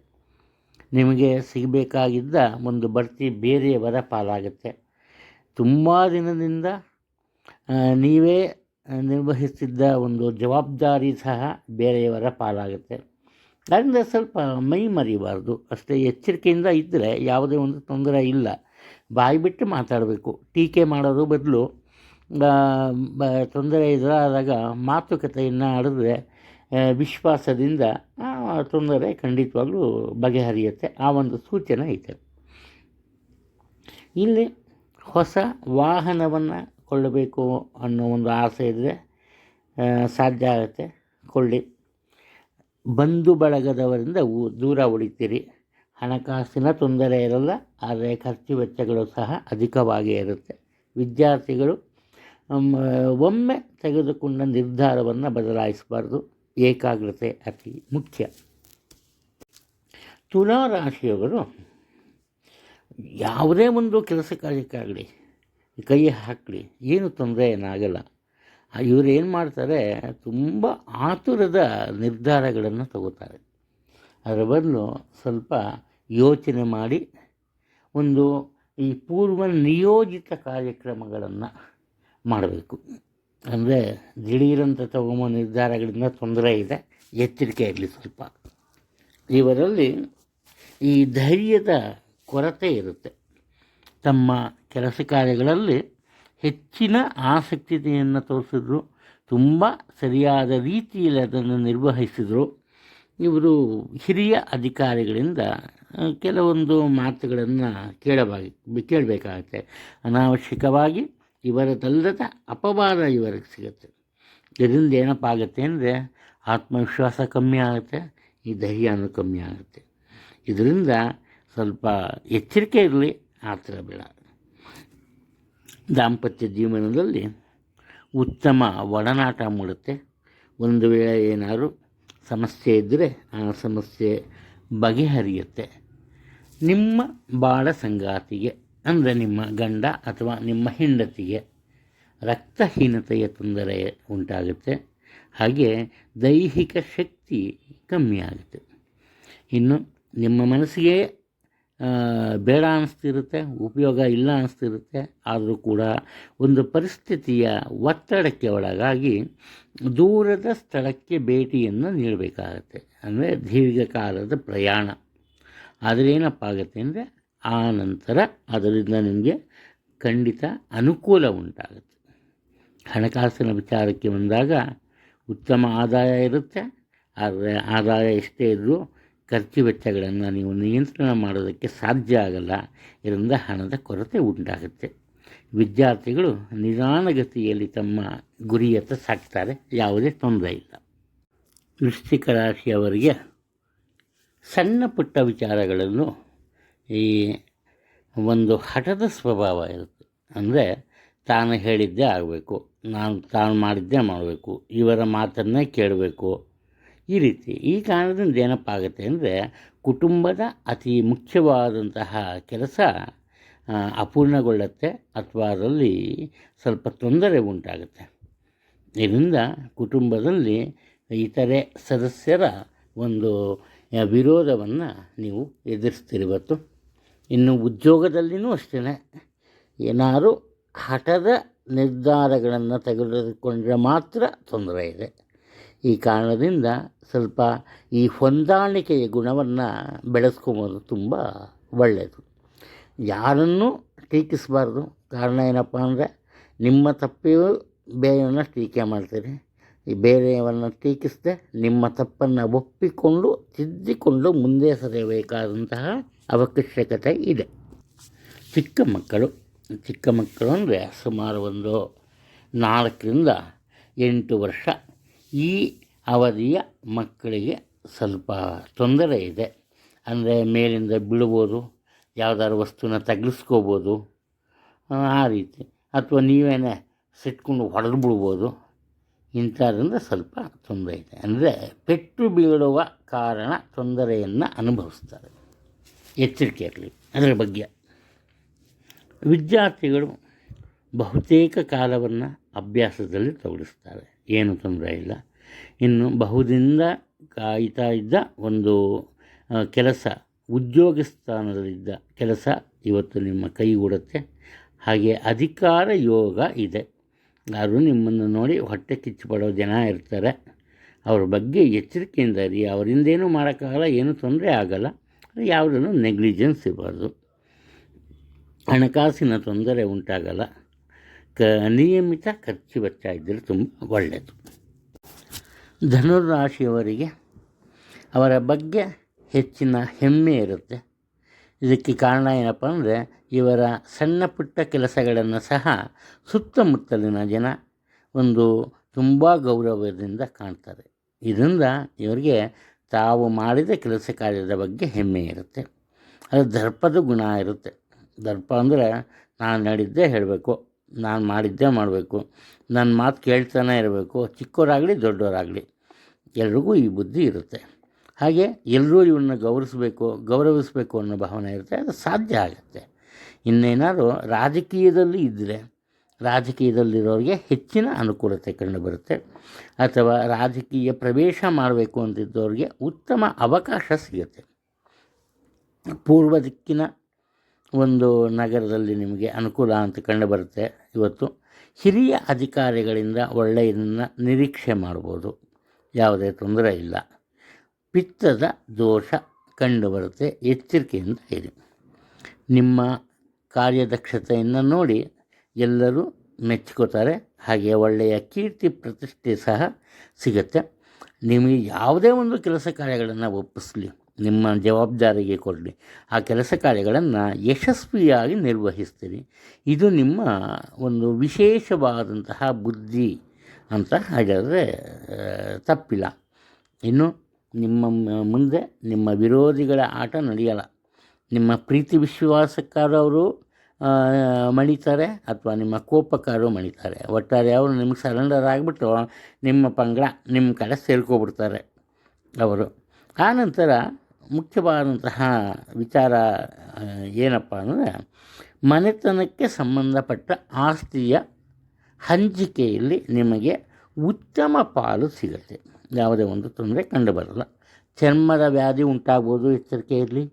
ನಿಮಗೆ ಸಿಗಬೇಕಾಗಿದ್ದ ಒಂದು ಬಡ್ತಿ ಬೇರೆಯವರ ಪಾಲಾಗುತ್ತೆ. ತುಂಬ ದಿನದಿಂದ ನೀವೇ ನಿರ್ವಹಿಸ್ತಿದ್ದ ಒಂದು ಜವಾಬ್ದಾರಿ ಸಹ ಬೇರೆಯವರ ಪಾಲಾಗುತ್ತೆ. ಅದರಿಂದ ಸ್ವಲ್ಪ ಮೈ ಮರಿಬಾರ್ದು. ಅಷ್ಟೇ ಎಚ್ಚರಿಕೆಯಿಂದ ಇದ್ದರೆ ಯಾವುದೇ ಒಂದು ತೊಂದರೆ ಇಲ್ಲ. ಬಾಯಿ ಬಿಟ್ಟು ಮಾತಾಡಬೇಕು. ಟೀಕೆ ಮಾಡೋದು ಬದಲು ಬ, ತೊಂದರೆ ಎದುರಾದಾಗ ಮಾತುಕತೆಯನ್ನು ಆಡಿದ್ರೆ ವಿಶ್ವಾಸದಿಂದ ತೊಂದರೆ ಖಂಡಿತವಾಗ್ಲೂ ಬಗೆಹರಿಯುತ್ತೆ. ಆ ಒಂದು ಸೂಚನೆ ಐತೆ. ಇಲ್ಲಿ ಹೊಸ ವಾಹನವನ್ನು ಕೊಳ್ಳಬೇಕು ಅನ್ನೋ ಒಂದು ಆಸೆ ಇದ್ದರೆ ಸಾಧ್ಯ ಆಗುತ್ತೆ. ಕೊಳ್ಳಿ. ಬಂಧು ಬಳಗದವರಿಂದ ದೂರ ಉಳಿತೀರಿ. ಹಣಕಾಸಿನ ತೊಂದರೆ ಇರಲ್ಲ, ಆದರೆ ಖರ್ಚು ವೆಚ್ಚಗಳು ಸಹ ಅಧಿಕವಾಗಿ ಇರುತ್ತೆ. ವಿದ್ಯಾರ್ಥಿಗಳು ಒಮ್ಮೆ ತೆಗೆದುಕೊಂಡ ನಿರ್ಧಾರವನ್ನು ಬದಲಾಯಿಸಬಾರ್ದು. ಏಕಾಗ್ರತೆ ಅತಿ ಮುಖ್ಯ. ತುಲಾ ರಾಶಿಯವರು, ಯಾವುದೇ ಒಂದು ಕೆಲಸ ಕಾರ್ಯಕ್ಕಾಗಲಿ, ಕೈ ಹಾಕಲಿ, ಏನು ತೊಂದರೆ ಏನಾಗಲ್ಲ ಇವರು ಏನು ಮಾಡ್ತಾರೆ, ತುಂಬ ಆತುರದ ನಿರ್ಧಾರಗಳನ್ನು ತಗೋತಾರೆ. ಅದರ ಬದಲು ಸ್ವಲ್ಪ ಯೋಚನೆ ಮಾಡಿ, ಒಂದು ಈ ಪೂರ್ವ ನಿಯೋಜಿತ ಕಾರ್ಯಕ್ರಮಗಳನ್ನು ಮಾಡಬೇಕು. ಅಂದರೆ ದಿಢೀರಂತ ತಗೊಂಬ ನಿರ್ಧಾರಗಳಿಂದ ತೊಂದರೆ ಇದೆ, ಎಚ್ಚರಿಕೆ ಇರಲಿ ಸ್ವಲ್ಪ. ಇವರಲ್ಲಿ ಈ ಧೈರ್ಯದ ಕೊರತೆ ಇರುತ್ತೆ. ತಮ್ಮ ಕೆಲಸ ಕಾರ್ಯಗಳಲ್ಲಿ ಹೆಚ್ಚಿನ ಆಸಕ್ತಿಯನ್ನು ತೋರಿಸಿದ್ರು, ತುಂಬ ಸರಿಯಾದ ರೀತಿಯಲ್ಲಿ ಅದನ್ನು ನಿರ್ವಹಿಸಿದರು. ಇವರು ಹಿರಿಯ ಅಧಿಕಾರಿಗಳಿಂದ ಕೆಲವೊಂದು ಮಾತುಗಳನ್ನು ಕೇಳಬಾಗಿ, ಕೇಳಬೇಕಾಗತ್ತೆ. ಅನಾವಶ್ಯಕವಾಗಿ ಇವರದಲ್ಲದ ಅಪವಾದ ಇವರಿಗೆ ಸಿಗುತ್ತೆ. ಇದರಿಂದ ಏನಪ್ಪ ಆಗುತ್ತೆ ಅಂದರೆ, ಆತ್ಮವಿಶ್ವಾಸ ಕಮ್ಮಿ ಆಗುತ್ತೆ, ಈ ಧೈರ್ಯನೂ ಕಮ್ಮಿ ಆಗುತ್ತೆ. ಇದರಿಂದ ಸ್ವಲ್ಪ ಎಚ್ಚರಿಕೆ ಇರಲಿ, ಆ ಥರ ಬೇಡ. ದಾಂಪತ್ಯ ಜೀವನದಲ್ಲಿ ಉತ್ತಮ ಒಡನಾಟ ಮೂಡುತ್ತೆ. ಒಂದು ವೇಳೆ ಏನಾದರೂ ಸಮಸ್ಯೆ ಇದ್ದರೆ ಆ ಸಮಸ್ಯೆ ಬಗೆಹರಿಯುತ್ತೆ. ನಿಮ್ಮ ಬಾಳ ಸಂಗಾತಿಗೆ, ಅಂದರೆ ನಿಮ್ಮ ಗಂಡ ಅಥವಾ ನಿಮ್ಮ ಹೆಂಡತಿಗೆ ರಕ್ತಹೀನತೆಯ ತೊಂದರೆ ಉಂಟಾಗುತ್ತೆ. ಹಾಗೆ ದೈಹಿಕ ಶಕ್ತಿ ಕಮ್ಮಿ ಆಗುತ್ತೆ ಇನ್ನು ನಿಮ್ಮ ಮನಸ್ಸಿಗೆ ಬೇಡ ಅನ್ನಿಸ್ತಿರುತ್ತೆ ಉಪಯೋಗ ಇಲ್ಲ ಅನ್ನಿಸ್ತಿರುತ್ತೆ ಆದರೂ ಕೂಡ ಒಂದು ಪರಿಸ್ಥಿತಿಯ ಒತ್ತಡಕ್ಕೆ ಒಳಗಾಗಿ ದೂರದ ಸ್ಥಳಕ್ಕೆ ಭೇಟಿಯನ್ನು ನೀಡಬೇಕಾಗತ್ತೆ. ಅಂದರೆ ದೀರ್ಘಕಾಲದ ಪ್ರಯಾಣ. ಆದರೆ ಏನಪ್ಪ ಆಗುತ್ತೆ ಅಂದರೆ ಆ ನಂತರ ಅದರಿಂದ ನಿಮಗೆ ಖಂಡಿತ ಅನುಕೂಲ ಉಂಟಾಗುತ್ತೆ. ಹಣಕಾಸಿನ ವಿಚಾರಕ್ಕೆ ಬಂದಾಗ ಉತ್ತಮ ಆದಾಯ ಇರುತ್ತೆ. ಆದರೆ ಆದಾಯ ಎಷ್ಟೇ ಇದ್ದರೂ ಖರ್ಚು ವೆಚ್ಚಗಳನ್ನು ನೀವು ನಿಯಂತ್ರಣ ಮಾಡೋದಕ್ಕೆ ಸಾಧ್ಯ ಆಗಲ್ಲ. ಇದರಿಂದ ಹಣದ ಕೊರತೆ ಉಂಟಾಗುತ್ತೆ. ವಿದ್ಯಾರ್ಥಿಗಳು ನಿಧಾನಗತಿಯಲ್ಲಿ ತಮ್ಮ ಗುರಿಯತ್ತ ಸಾಕ್ತಾರೆ. ಯಾವುದೇ ತೊಂದರೆ ಇಲ್ಲ. ವೃಶ್ಚಿಕ ರಾಶಿಯವರಿಗೆ ಸಣ್ಣ ಪುಟ್ಟ ವಿಚಾರಗಳನ್ನು ಈ ಒಂದು ಹಠದ ಸ್ವಭಾವ ಇರುತ್ತೆ. ಅಂದರೆ ತಾನು ಹೇಳಿದ್ದೇ ಆಗಬೇಕು. ನಾನು ತಾನು ಮಾಡಿದ್ದೇ ಮಾಡಬೇಕು. ಇವರ ಮಾತನ್ನೇ ಕೇಳಬೇಕು. ಈ ರೀತಿ ಈ ಕಾರಣದಿಂದ ಏನಪ್ಪ ಆಗುತ್ತೆ ಅಂದರೆ ಕುಟುಂಬದ ಅತಿ ಮುಖ್ಯವಾದಂತಹ ಕೆಲಸ ಅಪೂರ್ಣಗೊಳ್ಳುತ್ತೆ ಅಥವಾ ಅದರಲ್ಲಿ ಸ್ವಲ್ಪ ತೊಂದರೆ ಉಂಟಾಗುತ್ತೆ. ಇದರಿಂದ ಕುಟುಂಬದಲ್ಲಿ ಇತರೆ ಸದಸ್ಯರ ಒಂದು ವಿರೋಧವನ್ನು ನೀವು ಎದುರಿಸ್ತಿರುವತ್ತು ಇನ್ನು ಉದ್ಯೋಗದಲ್ಲಿನೂ ಅಷ್ಟೇ ಏನಾದರೂ ಹಠದ ನಿರ್ಧಾರಗಳನ್ನು ತೆಗೆದುಕೊಂಡ್ರೆ ಮಾತ್ರ ತೊಂದರೆ ಇದೆ. ಈ ಕಾರಣದಿಂದ ಸ್ವಲ್ಪ ಈ ಹೊಂದಾಣಿಕೆಯ ಗುಣವನ್ನು ಬೆಳೆಸ್ಕೊಬೋದು ತುಂಬ ಒಳ್ಳೆಯದು ಯಾರನ್ನೂ ಟೀಕಿಸಬಾರ್ದು. ಕಾರಣ ಏನಪ್ಪ ಅಂದರೆ, ನಿಮ್ಮ ತಪ್ಪಿಗೂ ಬೇರೆಯವ್ರನ್ನ ಟೀಕೆ ಮಾಡ್ತೀರಿ. ಬೇರೆಯವನ್ನು ಟೀಕಿಸದೆ ನಿಮ್ಮ ತಪ್ಪನ್ನು ಒಪ್ಪಿಕೊಂಡು, ತಿದ್ದಿಕೊಂಡು ಮುಂದೆ ಸರಿಯಬೇಕಾದಂತಹ ಅವಶ್ಯಕತೆ ಇದೆ. ಚಿಕ್ಕ ಮಕ್ಕಳು ಚಿಕ್ಕ ಮಕ್ಕಳು ಅಂದರೆ ಸುಮಾರು ಒಂದು ನಾಲ್ಕರಿಂದ ಎಂಟು ವರ್ಷ. ಈ ಅವಧಿಯ ಮಕ್ಕಳಿಗೆ ಸ್ವಲ್ಪ ತೊಂದರೆ ಇದೆ. ಅಂದರೆ ಮೇಲಿಂದ ಬೀಳ್ಬೋದು, ಯಾವ್ದಾದ್ರು ವಸ್ತುನ ತಗ್ಲಿಸ್ಕೋಬೋದು, ಆ ರೀತಿ. ಅಥವಾ ನೀವೇನೇ ಸಿಟ್ಕೊಂಡು ಹೊಡೆದು ಬಿಡ್ಬೋದು ಇಂಥದ್ರಿಂದ ಸ್ವಲ್ಪ ತೊಂದರೆ ಇದೆ. ಅಂದರೆ ಪೆಟ್ಟು ಬೀಳುವ ಕಾರಣ ತೊಂದರೆಯನ್ನು ಅನುಭವಿಸ್ತಾರೆ. ಎಚ್ಚರಿಕೆ ಇರಲಿ. ಅದರ ಬಗ್ಗೆ. ವಿದ್ಯಾರ್ಥಿಗಳು ಬಹುತೇಕ ಕಾಲವನ್ನು ಅಭ್ಯಾಸದಲ್ಲಿ ತೊಡಗಿಸ್ತಾರೆ. ಏನು ತೊಂದರೆ ಇಲ್ಲ. ಇನ್ನು ಬಹುದಿಂದ ಕಾಯ್ತಾ ಇದ್ದ ಒಂದು ಕೆಲಸ, ಉದ್ಯೋಗ ಸ್ಥಾನದಲ್ಲಿದ್ದ ಕೆಲಸ ಇವತ್ತು ನಿಮ್ಮ ಕೈಗೂಡುತ್ತೆ. ಹಾಗೆ ಅಧಿಕಾರ ಯೋಗ ಇದೆ. ಯಾರು ನಿಮ್ಮನ್ನು ನೋಡಿ ಹೊಟ್ಟೆ ಕಿಚ್ಚು ಜನ ಇರ್ತಾರೆ. ಅವ್ರ ಬಗ್ಗೆ ಎಚ್ಚರಿಕೆಯಿಂದ ಇರಿ. ಅವರಿಂದೇನೂ ಮಾಡೋಕ್ಕಾಗಲ್ಲ, ಏನೂ ತೊಂದರೆ ಆಗಲ್ಲ. ಯಾವುದನ್ನು ನೆಗ್ಲಿಜೆನ್ಸ್ ಇರಬಾರ್ದು. ಹಣಕಾಸಿನ ತೊಂದರೆ ಉಂಟಾಗಲ್ಲ. ಕ, ನಿಯಮಿತ ಖರ್ಚು ವೆಚ್ಚ ಇದ್ದರೆ ತುಂಬ ಒಳ್ಳೆಯದು. ಧನುರಾಶಿಯವರಿಗೆ ಅವರ ಬಗ್ಗೆ ಹೆಚ್ಚಿನ ಹೆಮ್ಮೆ ಇರುತ್ತೆ. ಇದಕ್ಕೆ ಕಾರಣ ಏನಪ್ಪ ಅಂದರೆ, ಇವರ ಸಣ್ಣ ಪುಟ್ಟ ಕೆಲಸಗಳನ್ನು ಸಹ ಸುತ್ತಮುತ್ತಲಿನ ಜನ ಒಂದು ತುಂಬ ಗೌರವದಿಂದ ಕಾಣ್ತಾರೆ. ಇದರಿಂದ ಇವರಿಗೆ ತಾವು ಮಾಡಿದ ಕೆಲಸ ಕಾರ್ಯದ ಬಗ್ಗೆ ಹೆಮ್ಮೆ ಇರುತ್ತೆ. ಅದು ದರ್ಪದ ಗುಣ ಇರುತ್ತೆ. ದರ್ಪ ಅಂದರೆ ನಾನು ನಡೆದ್ದೇ ಹೇಳಬೇಕು. ನಾನು ಮಾಡಿದ್ದೇ ಮಾಡಬೇಕು. ನನ್ನ ಮಾತು ಕೇಳ್ತಾನೆ ಇರಬೇಕು. ಚಿಕ್ಕವರಾಗಲಿ ದೊಡ್ಡವರಾಗಲಿ ಎಲ್ರಿಗೂ ಈ ಬುದ್ಧಿ ಇರುತ್ತೆ. ಹಾಗೆ ಎಲ್ಲರೂ ಇವನ್ನ ಗೌರವಿಸಬೇಕು ಗೌರವಿಸಬೇಕು ಅನ್ನೋ ಭಾವನೆ ಇರುತ್ತೆ. ಅದು ಸಾಧ್ಯ ಆಗುತ್ತೆ. ಇನ್ನೇನಾದರೂ ರಾಜಕೀಯದಲ್ಲಿ ಇದ್ದರೆ ರಾಜಕೀಯದಲ್ಲಿರೋರಿಗೆ ಹೆಚ್ಚಿನ ಅನುಕೂಲತೆ ಕಂಡುಬರುತ್ತೆ. ಅಥವಾ ರಾಜಕೀಯ ಪ್ರವೇಶ ಮಾಡಬೇಕು ಅಂತಿದ್ದವ್ರಿಗೆ ಉತ್ತಮ ಅವಕಾಶ ಸಿಗುತ್ತೆ. ಪೂರ್ವ ದಿಕ್ಕಿನ ಒಂದು ನಗರದಲ್ಲಿ ನಿಮಗೆ ಅನುಕೂಲ ಅಂತ ಕಂಡುಬರುತ್ತೆ. ಇವತ್ತು ಹಿರಿಯ ಅಧಿಕಾರಿಗಳಿಂದ ಒಳ್ಳೆಯದನ್ನು ನಿರೀಕ್ಷೆ ಮಾಡ್ಬೋದು. ಯಾವುದೇ ತೊಂದರೆ ಇಲ್ಲ. ಪಿತ್ತದ ದೋಷ ಕಂಡುಬರುತ್ತೆ ಎಚ್ಚರಿಕೆಯಿಂದ ಇರಿ. ನಿಮ್ಮ ಕಾರ್ಯದಕ್ಷತೆಯನ್ನು ನೋಡಿ ಎಲ್ಲರೂ ಮೆಚ್ಕೋತಾರೆ ಹಾಗೆ ಒಳ್ಳೆಯ ಕೀರ್ತಿ ಪ್ರತಿಷ್ಠೆ ಸಹ ಸಿಗುತ್ತೆ. ನಿಮಗೆ ಯಾವುದೇ ಒಂದು ಕೆಲಸ ಕಾರ್ಯಗಳನ್ನು ಒಪ್ಪಿಸಲಿ. ನಿಮ್ಮ ಜವಾಬ್ದಾರಿಗೆ ಕೊಡಲಿ. ಆ ಕೆಲಸ ಕಾರ್ಯಗಳನ್ನು ಯಶಸ್ವಿಯಾಗಿ ನಿರ್ವಹಿಸ್ತೀರಿ. ಇದು ನಿಮ್ಮ ಒಂದು ವಿಶೇಷವಾದಂತಹ ಬುದ್ಧಿ ಅಂತ ಹಾಗಾದರೆ ತಪ್ಪಿಲ್ಲ. ಇನ್ನು ನಿಮ್ಮ ಮುಂದೆ ನಿಮ್ಮ ವಿರೋಧಿಗಳ ಆಟ ನಡೆಯಲ್ಲ. ನಿಮ್ಮ ಪ್ರೀತಿ ವಿಶ್ವಾಸಕ್ಕಾರು ಅವರು ಮಣಿತಾರೆ ಅಥವಾ ನಿಮ್ಮ ಕೋಪಕ್ಕಾರು ಮಣಿತಾರೆ. ಒಟ್ಟಾರೆ ಅವರು ನಿಮ್ಗೆ ಸರೆಂಡರ್ ಆಗಿಬಿಟ್ಟು ನಿಮ್ಮ ಪಂಗಡ, ನಿಮ್ಮ ಕಡೆ ಸೇರ್ಕೊಬಿಡ್ತಾರೆ ಅವರು. ಆನಂತರ ಮುಖ್ಯವಾದಂತಹ ವಿಚಾರ ಏನಪ್ಪ ಅಂದರೆ ಮನೆತನಕ್ಕೆ ಸಂಬಂಧಪಟ್ಟ ಆಸ್ತಿಯ ಹಂಚಿಕೆಯಲ್ಲಿ ನಿಮಗೆ ಉತ್ತಮ ಪಾಲು ಸಿಗುತ್ತೆ. ಯಾವುದೇ ಒಂದು ತೊಂದರೆ ಕಂಡುಬರಲ್ಲ ಚರ್ಮದ ವ್ಯಾಧಿ ಉಂಟಾಗ್ಬೋದು ಎಚ್ಚರಿಕೆ ಇರಲಿ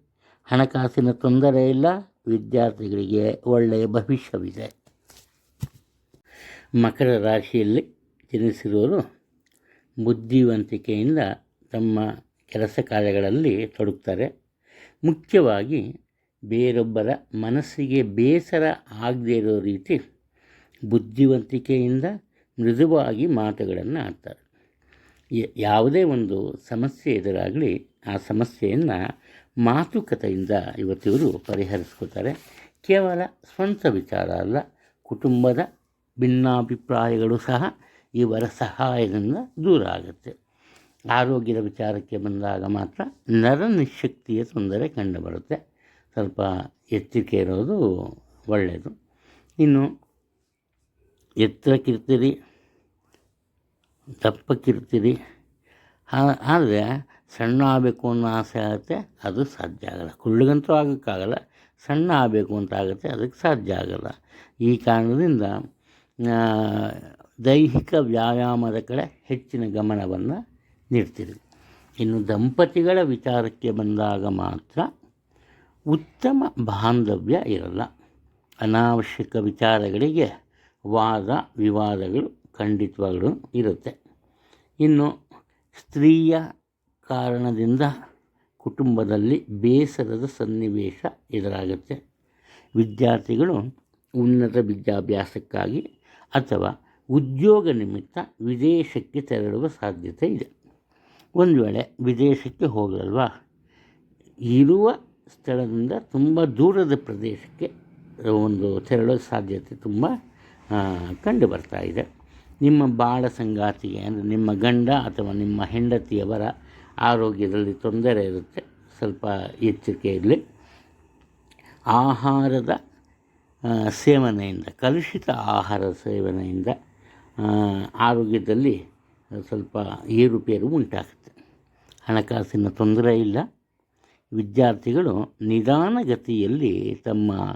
ಹಣಕಾಸಿನ ತೊಂದರೆ ಇಲ್ಲ. ವಿದ್ಯಾರ್ಥಿಗಳಿಗೆ ಒಳ್ಳೆಯ ಭವಿಷ್ಯವಿದೆ. ಮಕರ ರಾಶಿಯಲ್ಲಿ ಜನಿಸಿರೋರು ಬುದ್ಧಿವಂತಿಕೆಯಿಂದ ತಮ್ಮ ಕೆಲಸ ಕಾರ್ಯಗಳಲ್ಲಿ ತೊಡಗ್ತಾರೆ. ಮುಖ್ಯವಾಗಿ ಬೇರೊಬ್ಬರ ಮನಸ್ಸಿಗೆ ಬೇಸರ ಆಗದೇ ಇರೋ ರೀತಿ ಬುದ್ಧಿವಂತಿಕೆಯಿಂದ ಮೃದುವಾಗಿ ಮಾತುಗಳನ್ನು ಆಡ್ತಾರೆ. ಯಾವುದೇ ಒಂದು ಸಮಸ್ಯೆ ಎದುರಾಗಲಿ ಆ ಸಮಸ್ಯೆಯನ್ನು ಮಾತುಕತೆಯಿಂದ ಇವತ್ತಿವರು ಪರಿಹರಿಸ್ಕೋತಾರೆ. ಕೇವಲ ಸ್ವಂತ ವಿಚಾರ ಅಲ್ಲ, ಕುಟುಂಬದ ಭಿನ್ನಾಭಿಪ್ರಾಯಗಳು ಸಹ ಇವರ ಸಹಾಯದಿಂದ ದೂರ ಆಗುತ್ತೆ. ಆರೋಗ್ಯದ ವಿಚಾರಕ್ಕೆ ಬಂದಾಗ ಮಾತ್ರ ನರ ನಿಶಕ್ತಿಯ ತೊಂದರೆ ಕಂಡುಬರುತ್ತೆ. ಸ್ವಲ್ಪ ಎಚ್ಚರಿಕೆ ಇರೋದು ಒಳ್ಳೆಯದು ಇನ್ನು ಎತ್ತರಕ್ಕಿರ್ತೀರಿ, ದಪ್ಪಕ್ಕಿರ್ತೀರಿ ಆದರೆ ಸಣ್ಣ ಆಗಬೇಕು ಅನ್ನೋ ಆಸೆ ಆಗುತ್ತೆ, ಅದು ಸಾಧ್ಯ ಆಗಲ್ಲ. ಕುಳ್ಳಗಂತೂ ಆಗೋಕ್ಕಾಗಲ್ಲ, ಸಣ್ಣ ಆಗಬೇಕು ಅಂತ ಆಗುತ್ತೆ, ಅದಕ್ಕೆ ಸಾಧ್ಯ ಆಗಲ್ಲ. ಈ ಕಾರಣದಿಂದ ದೈಹಿಕ ವ್ಯಾಯಾಮದ ಕಡೆ ಹೆಚ್ಚಿನ ಗಮನವನ್ನು ನೀಡ್ತೀರಿ. ಇನ್ನು ದಂಪತಿಗಳ ವಿಚಾರಕ್ಕೆ ಬಂದಾಗ ಮಾತ್ರ ಉತ್ತಮ ಬಾಂಧವ್ಯ ಇರಲ್ಲ. ಅನಾವಶ್ಯಕ ವಿಚಾರಗಳಿಗೆ ವಾದ ವಿವಾದಗಳು ಖಂಡಿತವಾಗಲೂ ಇರುತ್ತೆ. ಇನ್ನು ಸ್ತ್ರೀಯ ಕಾರಣದಿಂದ ಕುಟುಂಬದಲ್ಲಿ ಬೇಸರದ ಸನ್ನಿವೇಶ ಎದುರಾಗುತ್ತೆ. ವಿದ್ಯಾರ್ಥಿಗಳು ಉನ್ನತ ವಿದ್ಯಾಭ್ಯಾಸಕ್ಕಾಗಿ ಅಥವಾ ಉದ್ಯೋಗ ನಿಮಿತ್ತ ವಿದೇಶಕ್ಕೆ ತೆರಳುವ ಸಾಧ್ಯತೆ ಇದೆ. ಒಂದು ವೇಳೆ ವಿದೇಶಕ್ಕೆ ಹೋಗಲ್ವಾ ಇರುವ ಸ್ಥಳದಿಂದ ತುಂಬ ದೂರದ ಪ್ರದೇಶಕ್ಕೆ ಒಂದು ತೆರಳೋ ಸಾಧ್ಯತೆ ತುಂಬ ಕಂಡು ಬರ್ತಾ ಇದೆ. ನಿಮ್ಮ ಬಾಳ ಸಂಗಾತಿಗೆ ಅಂದರೆ ನಿಮ್ಮ ಗಂಡ ಅಥವಾ ನಿಮ್ಮ ಹೆಂಡತಿಯವರ ಆರೋಗ್ಯದಲ್ಲಿ ತೊಂದರೆ ಇರುತ್ತೆ. ಸ್ವಲ್ಪ ಎಚ್ಚರಿಕೆ ಇರಲಿ. ಆಹಾರದ ಸೇವನೆಯಿಂದ, ಕಲುಷಿತ ಆಹಾರ ಸೇವನೆಯಿಂದ ಆರೋಗ್ಯದಲ್ಲಿ ಸ್ವಲ್ಪ ಏರುಪೇರು ಉಂಟಾಗುತ್ತೆ. ಹಣಕಾಸಿನ ತೊಂದರೆ ಇಲ್ಲ. ವಿದ್ಯಾರ್ಥಿಗಳು ನಿಧಾನಗತಿಯಲ್ಲಿ ತಮ್ಮ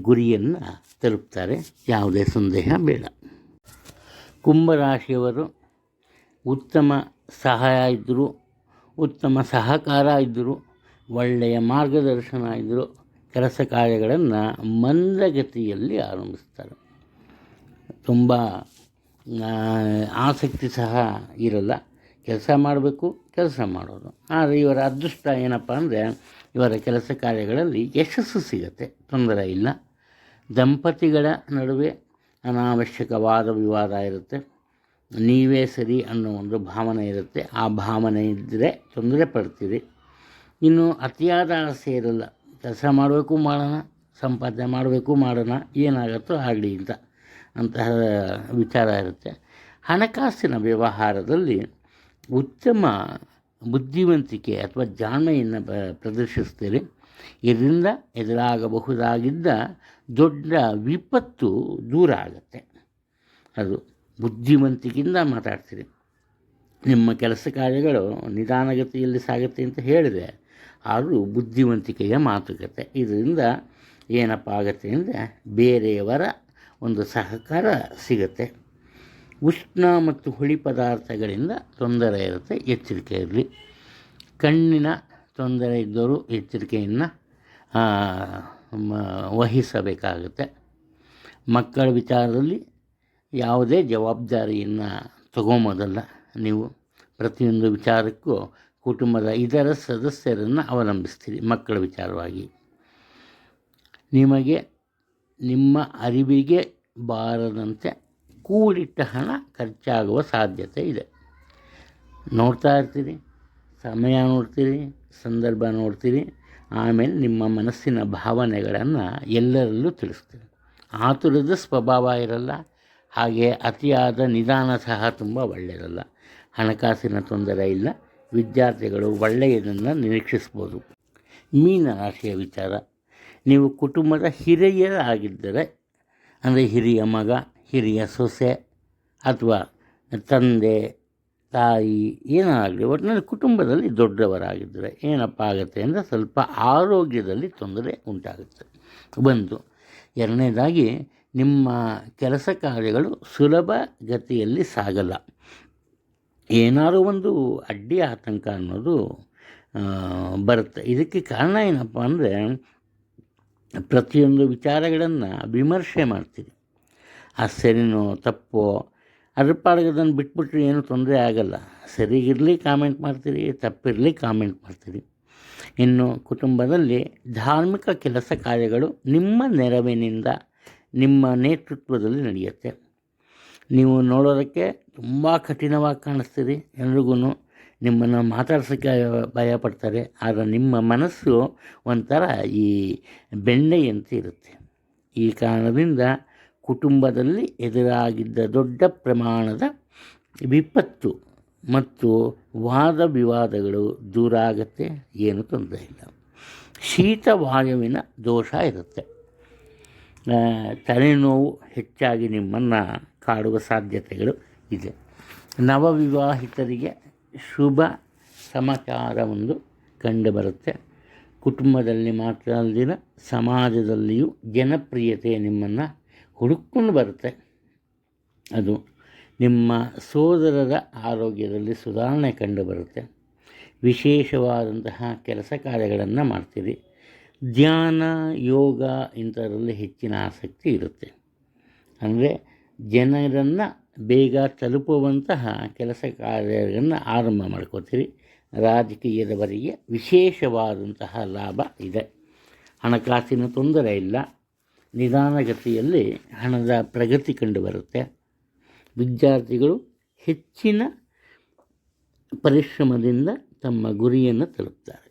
ಗುರಿಯನ್ನು ತಲುಪ್ತಾರೆ. ಯಾವುದೇ ಸಂದೇಹ ಬೇಡ. ಕುಂಭರಾಶಿಯವರು ಉತ್ತಮ ಸಹಾಯ ಇದ್ದರು, ಉತ್ತಮ ಸಹಕಾರ ಇದ್ದರು, ಒಳ್ಳೆಯ ಮಾರ್ಗದರ್ಶನ ಇದ್ದರು ಕೆಲಸ ಕಾರ್ಯಗಳನ್ನು ಮಂದಗತಿಯಲ್ಲಿ ಆರಂಭಿಸ್ತಾರೆ. ತುಂಬ ಆಸಕ್ತಿ ಸಹ ಇರಲ್ಲ. ಕೆಲಸ ಮಾಡಬೇಕು, ಕೆಲಸ ಮಾಡೋದು. ಆದರೆ ಇವರ ಅದೃಷ್ಟ ಏನಪ್ಪ ಅಂದರೆ, ಇವರ ಕೆಲಸ ಕಾರ್ಯಗಳಲ್ಲಿ ಯಶಸ್ಸು ಸಿಗುತ್ತೆ, ತೊಂದರೆ ಇಲ್ಲ. ದಂಪತಿಗಳ ನಡುವೆ ಅನಾವಶ್ಯಕವಾದ ವಿವಾದ ಇರುತ್ತೆ. ನೀವೇ ಸರಿ ಅನ್ನೋ ಒಂದು ಭಾವನೆ ಇರುತ್ತೆ. ಆ ಭಾವನೆ ಇದ್ದರೆ ತೊಂದರೆ ಪಡ್ತೀರಿ. ಇನ್ನು ಅತಿಯಾದ ಆಸೆ ಇರಲ್ಲ. ಕೆಲಸ ಮಾಡಬೇಕು ಮಾಡೋಣ, ಸಂಪಾದನೆ ಮಾಡಬೇಕು ಮಾಡೋಣ, ಏನಾಗುತ್ತೋ ಆಗಲಿ ಅಂತ. ಅಂತಹ ವಿಚಾರ ಇರುತ್ತೆ. ಹಣಕಾಸಿನ ವ್ಯವಹಾರದಲ್ಲಿ ಉತ್ತಮ ಬುದ್ಧಿವಂತಿಕೆ ಅಥವಾ ಜಾಣ್ಮೆಯನ್ನು ಪ್ರದರ್ಶಿಸ್ತೀರಿ ಇದರಿಂದ ಎದುರಾಗಬಹುದಾಗಿದ್ದ ದೊಡ್ಡ ವಿಪತ್ತು ದೂರ ಆಗುತ್ತೆ. ಅದು ಬುದ್ಧಿವಂತಿಕೆಯಿಂದ ಮಾತಾಡ್ತೀರಿ. ನಿಮ್ಮ ಕೆಲಸ ಕಾರ್ಯಗಳು ನಿಧಾನಗತಿಯಲ್ಲಿ ಸಾಗುತ್ತೆ ಅಂತ ಹೇಳಿದೆ ಆದರೂ ಬುದ್ಧಿವಂತಿಕೆಯ ಮಾತುಕತೆ. ಇದರಿಂದ ಏನಪ್ಪ ಆಗುತ್ತೆ ಅಂದರೆ ಬೇರೆಯವರ ಒಂದು ಸಹಕಾರ ಸಿಗುತ್ತೆ. ಉಷ್ಣ ಮತ್ತು ಹುಳಿ ಪದಾರ್ಥಗಳಿಂದ ತೊಂದರೆ ಇರುತ್ತೆ, ಎಚ್ಚರಿಕೆ ಇರಲಿ. ಕಣ್ಣಿನ ತೊಂದರೆ ಇದ್ದವರು ಎಚ್ಚರಿಕೆಯನ್ನು ವಹಿಸಬೇಕಾಗುತ್ತೆ. ಮಕ್ಕಳ ವಿಚಾರದಲ್ಲಿ ಯಾವುದೇ ಜವಾಬ್ದಾರಿಯನ್ನು ತಗೊಂಬೋದಲ್ಲ ನೀವು. ಪ್ರತಿಯೊಂದು ವಿಚಾರಕ್ಕೂ ಕುಟುಂಬದ ಇತರ ಸದಸ್ಯರನ್ನು ಅವಲಂಬಿಸ್ತೀರಿ ಮಕ್ಕಳ ವಿಚಾರವಾಗಿ. ನಿಮಗೆ ನಿಮ್ಮ ಅರಿವಿಗೆ ಬಾರದಂತೆ ಕೂಡಿಟ್ಟ ಹಣ ಖರ್ಚಾಗುವ ಸಾಧ್ಯತೆ ಇದೆ. ನೋಡ್ತಾ ಇರ್ತೀರಿ, ಸಮಯ ನೋಡ್ತೀರಿ, ಸಂದರ್ಭ ನೋಡ್ತೀರಿ, ಆಮೇಲೆ ನಿಮ್ಮ ಮನಸ್ಸಿನ ಭಾವನೆಗಳನ್ನು ಎಲ್ಲರಲ್ಲೂ ತಿಳಿಸ್ತೀರಿ. ಆತುರದ ಸ್ವಭಾವ ಇರಲ್ಲ, ಹಾಗೆ ಅತಿಯಾದ ನಿಧಾನ ಸಹ ತುಂಬ ಒಳ್ಳೆಯದಲ್ಲ. ಹಣಕಾಸಿನ ತೊಂದರೆ ಇಲ್ಲ, ವಿದ್ಯಾರ್ಥಿಗಳು ಒಳ್ಳೆಯದನ್ನು ನಿರೀಕ್ಷಿಸ್ಬೋದು. ಮೀನ ರಾಶಿಯ ವಿಚಾರ. ನೀವು ಕುಟುಂಬದ ಹಿರಿಯರಾಗಿದ್ದರೆ ಅಂದರೆ ಹಿರಿಯ ಮಗ, ಹಿರಿಯ ಸೊಸೆ, ಅಥವಾ ತಂದೆ, ತಾಯಿ, ಏನಾಗಲಿ ಒಟ್ಟಿನಲ್ಲಿ ಕುಟುಂಬದಲ್ಲಿ ದೊಡ್ಡವರಾಗಿದ್ದರೆ ಏನಪ್ಪ ಆಗುತ್ತೆ ಅಂದರೆ ಸ್ವಲ್ಪ ಆರೋಗ್ಯದಲ್ಲಿ ತೊಂದರೆ ಉಂಟಾಗುತ್ತೆ. ಒಂದು, ಎರಡನೇದಾಗಿ ನಿಮ್ಮ ಕೆಲಸ ಕಾರ್ಯಗಳು ಸುಲಭ ಗತಿಯಲ್ಲಿ ಸಾಗಲ್ಲ. ಏನಾದರೂ ಒಂದು ಅಡ್ಡಿ ಆತಂಕ ಅನ್ನೋದು ಬರುತ್ತೆ. ಇದಕ್ಕೆ ಕಾರಣ ಏನಪ್ಪ ಅಂದರೆ ಪ್ರತಿಯೊಂದು ವಿಚಾರಗಳನ್ನು ವಿಮರ್ಶೆ ಮಾಡ್ತೀರಿ. ಆ ಸರಿನೋ, ತಪ್ಪೋ, ಅದ್ರ ಪಾಡಿಗೆ ಅದನ್ನು ಬಿಟ್ಬಿಟ್ರೆ ಏನೂ ತೊಂದರೆ ಆಗಲ್ಲ. ಸರಿಗಿರಲಿ ಕಾಮೆಂಟ್ ಮಾಡ್ತೀರಿ, ತಪ್ಪಿರಲಿ ಕಾಮೆಂಟ್ ಮಾಡ್ತೀರಿ. ಇನ್ನು ಕುಟುಂಬದಲ್ಲಿ ಧಾರ್ಮಿಕ ಕೆಲಸ ಕಾರ್ಯಗಳು ನಿಮ್ಮ ನೆರವಿನಿಂದ ನಿಮ್ಮ ನೇತೃತ್ವದಲ್ಲಿ ನಡೆಯುತ್ತೆ. ನೀವು ನೋಡೋದಕ್ಕೆ ತುಂಬ ಕಠಿಣವಾಗಿ ಕಾಣಿಸ್ತೀರಿ ಎಲ್ರಿಗೂ ನಿಮ್ಮನ್ನು ಮಾತಾಡ್ಸೋಕ್ಕೆ ಭಯ ಪಡ್ತಾರೆ ಆದರೆ ನಿಮ್ಮ ಮನಸ್ಸು ಒಂಥರ ಈ ಬೆಣ್ಣೆಯಂತೆ ಇರುತ್ತೆ. ಈ ಕಾರಣದಿಂದ ಕುಟುಂಬದಲ್ಲಿ ಎದುರಾಗಿದ್ದ ದೊಡ್ಡ ಪ್ರಮಾಣದ ವಿಪತ್ತು ಮತ್ತು ವಾದ ವಿವಾದಗಳು ದೂರ ಆಗುತ್ತೆ, ಏನು ತೊಂದರೆ ಇಲ್ಲ. ಶೀತವಾಯುವಿನ ದೋಷ ಇರುತ್ತೆ. ತಲೆನೋವು ಹೆಚ್ಚಾಗಿ ನಿಮ್ಮನ್ನು ಕಾಡುವ ಸಾಧ್ಯತೆಗಳು ಇದೆ. ನವವಿವಾಹಿತರಿಗೆ ಶುಭ ಸಮಾಚಾರವೊಂದು ಕಂಡುಬರುತ್ತೆ ಕುಟುಂಬದಲ್ಲಿ ಮಾತ್ರ ಅಲ್ಲದಿನ ಸಮಾಜದಲ್ಲಿಯೂ ಜನಪ್ರಿಯತೆ ನಿಮ್ಮನ್ನು ಹುಡುಕೊಂಡು ಬರುತ್ತೆ. ಅದು ನಿಮ್ಮ ಸೋದರರ ಆರೋಗ್ಯದಲ್ಲಿ ಸುಧಾರಣೆ ಕಂಡುಬರುತ್ತೆ ವಿಶೇಷವಾದಂತಹ ಕೆಲಸ ಕಾರ್ಯಗಳನ್ನು ಮಾಡ್ತೀರಿ. ಧ್ಯಾನ, ಯೋಗ ಇಂಥದ್ರಲ್ಲಿ ಹೆಚ್ಚಿನ ಆಸಕ್ತಿ ಇರುತ್ತೆ. ಅಂದರೆ ಜನರನ್ನು ಬೇಗ ತಲುಪುವಂತಹ ಕೆಲಸ ಕಾರ್ಯಗಳನ್ನು ಆರಂಭ ಮಾಡ್ಕೋತೀರಿ. ರಾಜಕೀಯದವರಿಗೆ ವಿಶೇಷವಾದಂತಹ ಲಾಭ ಇದೆ. ಹಣಕಾಸಿನ ತೊಂದರೆ ಇಲ್ಲ. ನಿಧಾನಗತಿಯಲ್ಲಿ ಹಣದ ಪ್ರಗತಿ ಕಂಡುಬರುತ್ತೆ ವಿದ್ಯಾರ್ಥಿಗಳು ಹೆಚ್ಚಿನ ಪರಿಶ್ರಮದಿಂದ ತಮ್ಮ ಗುರಿಯನ್ನು ತಲುಪ್ತಾರೆ.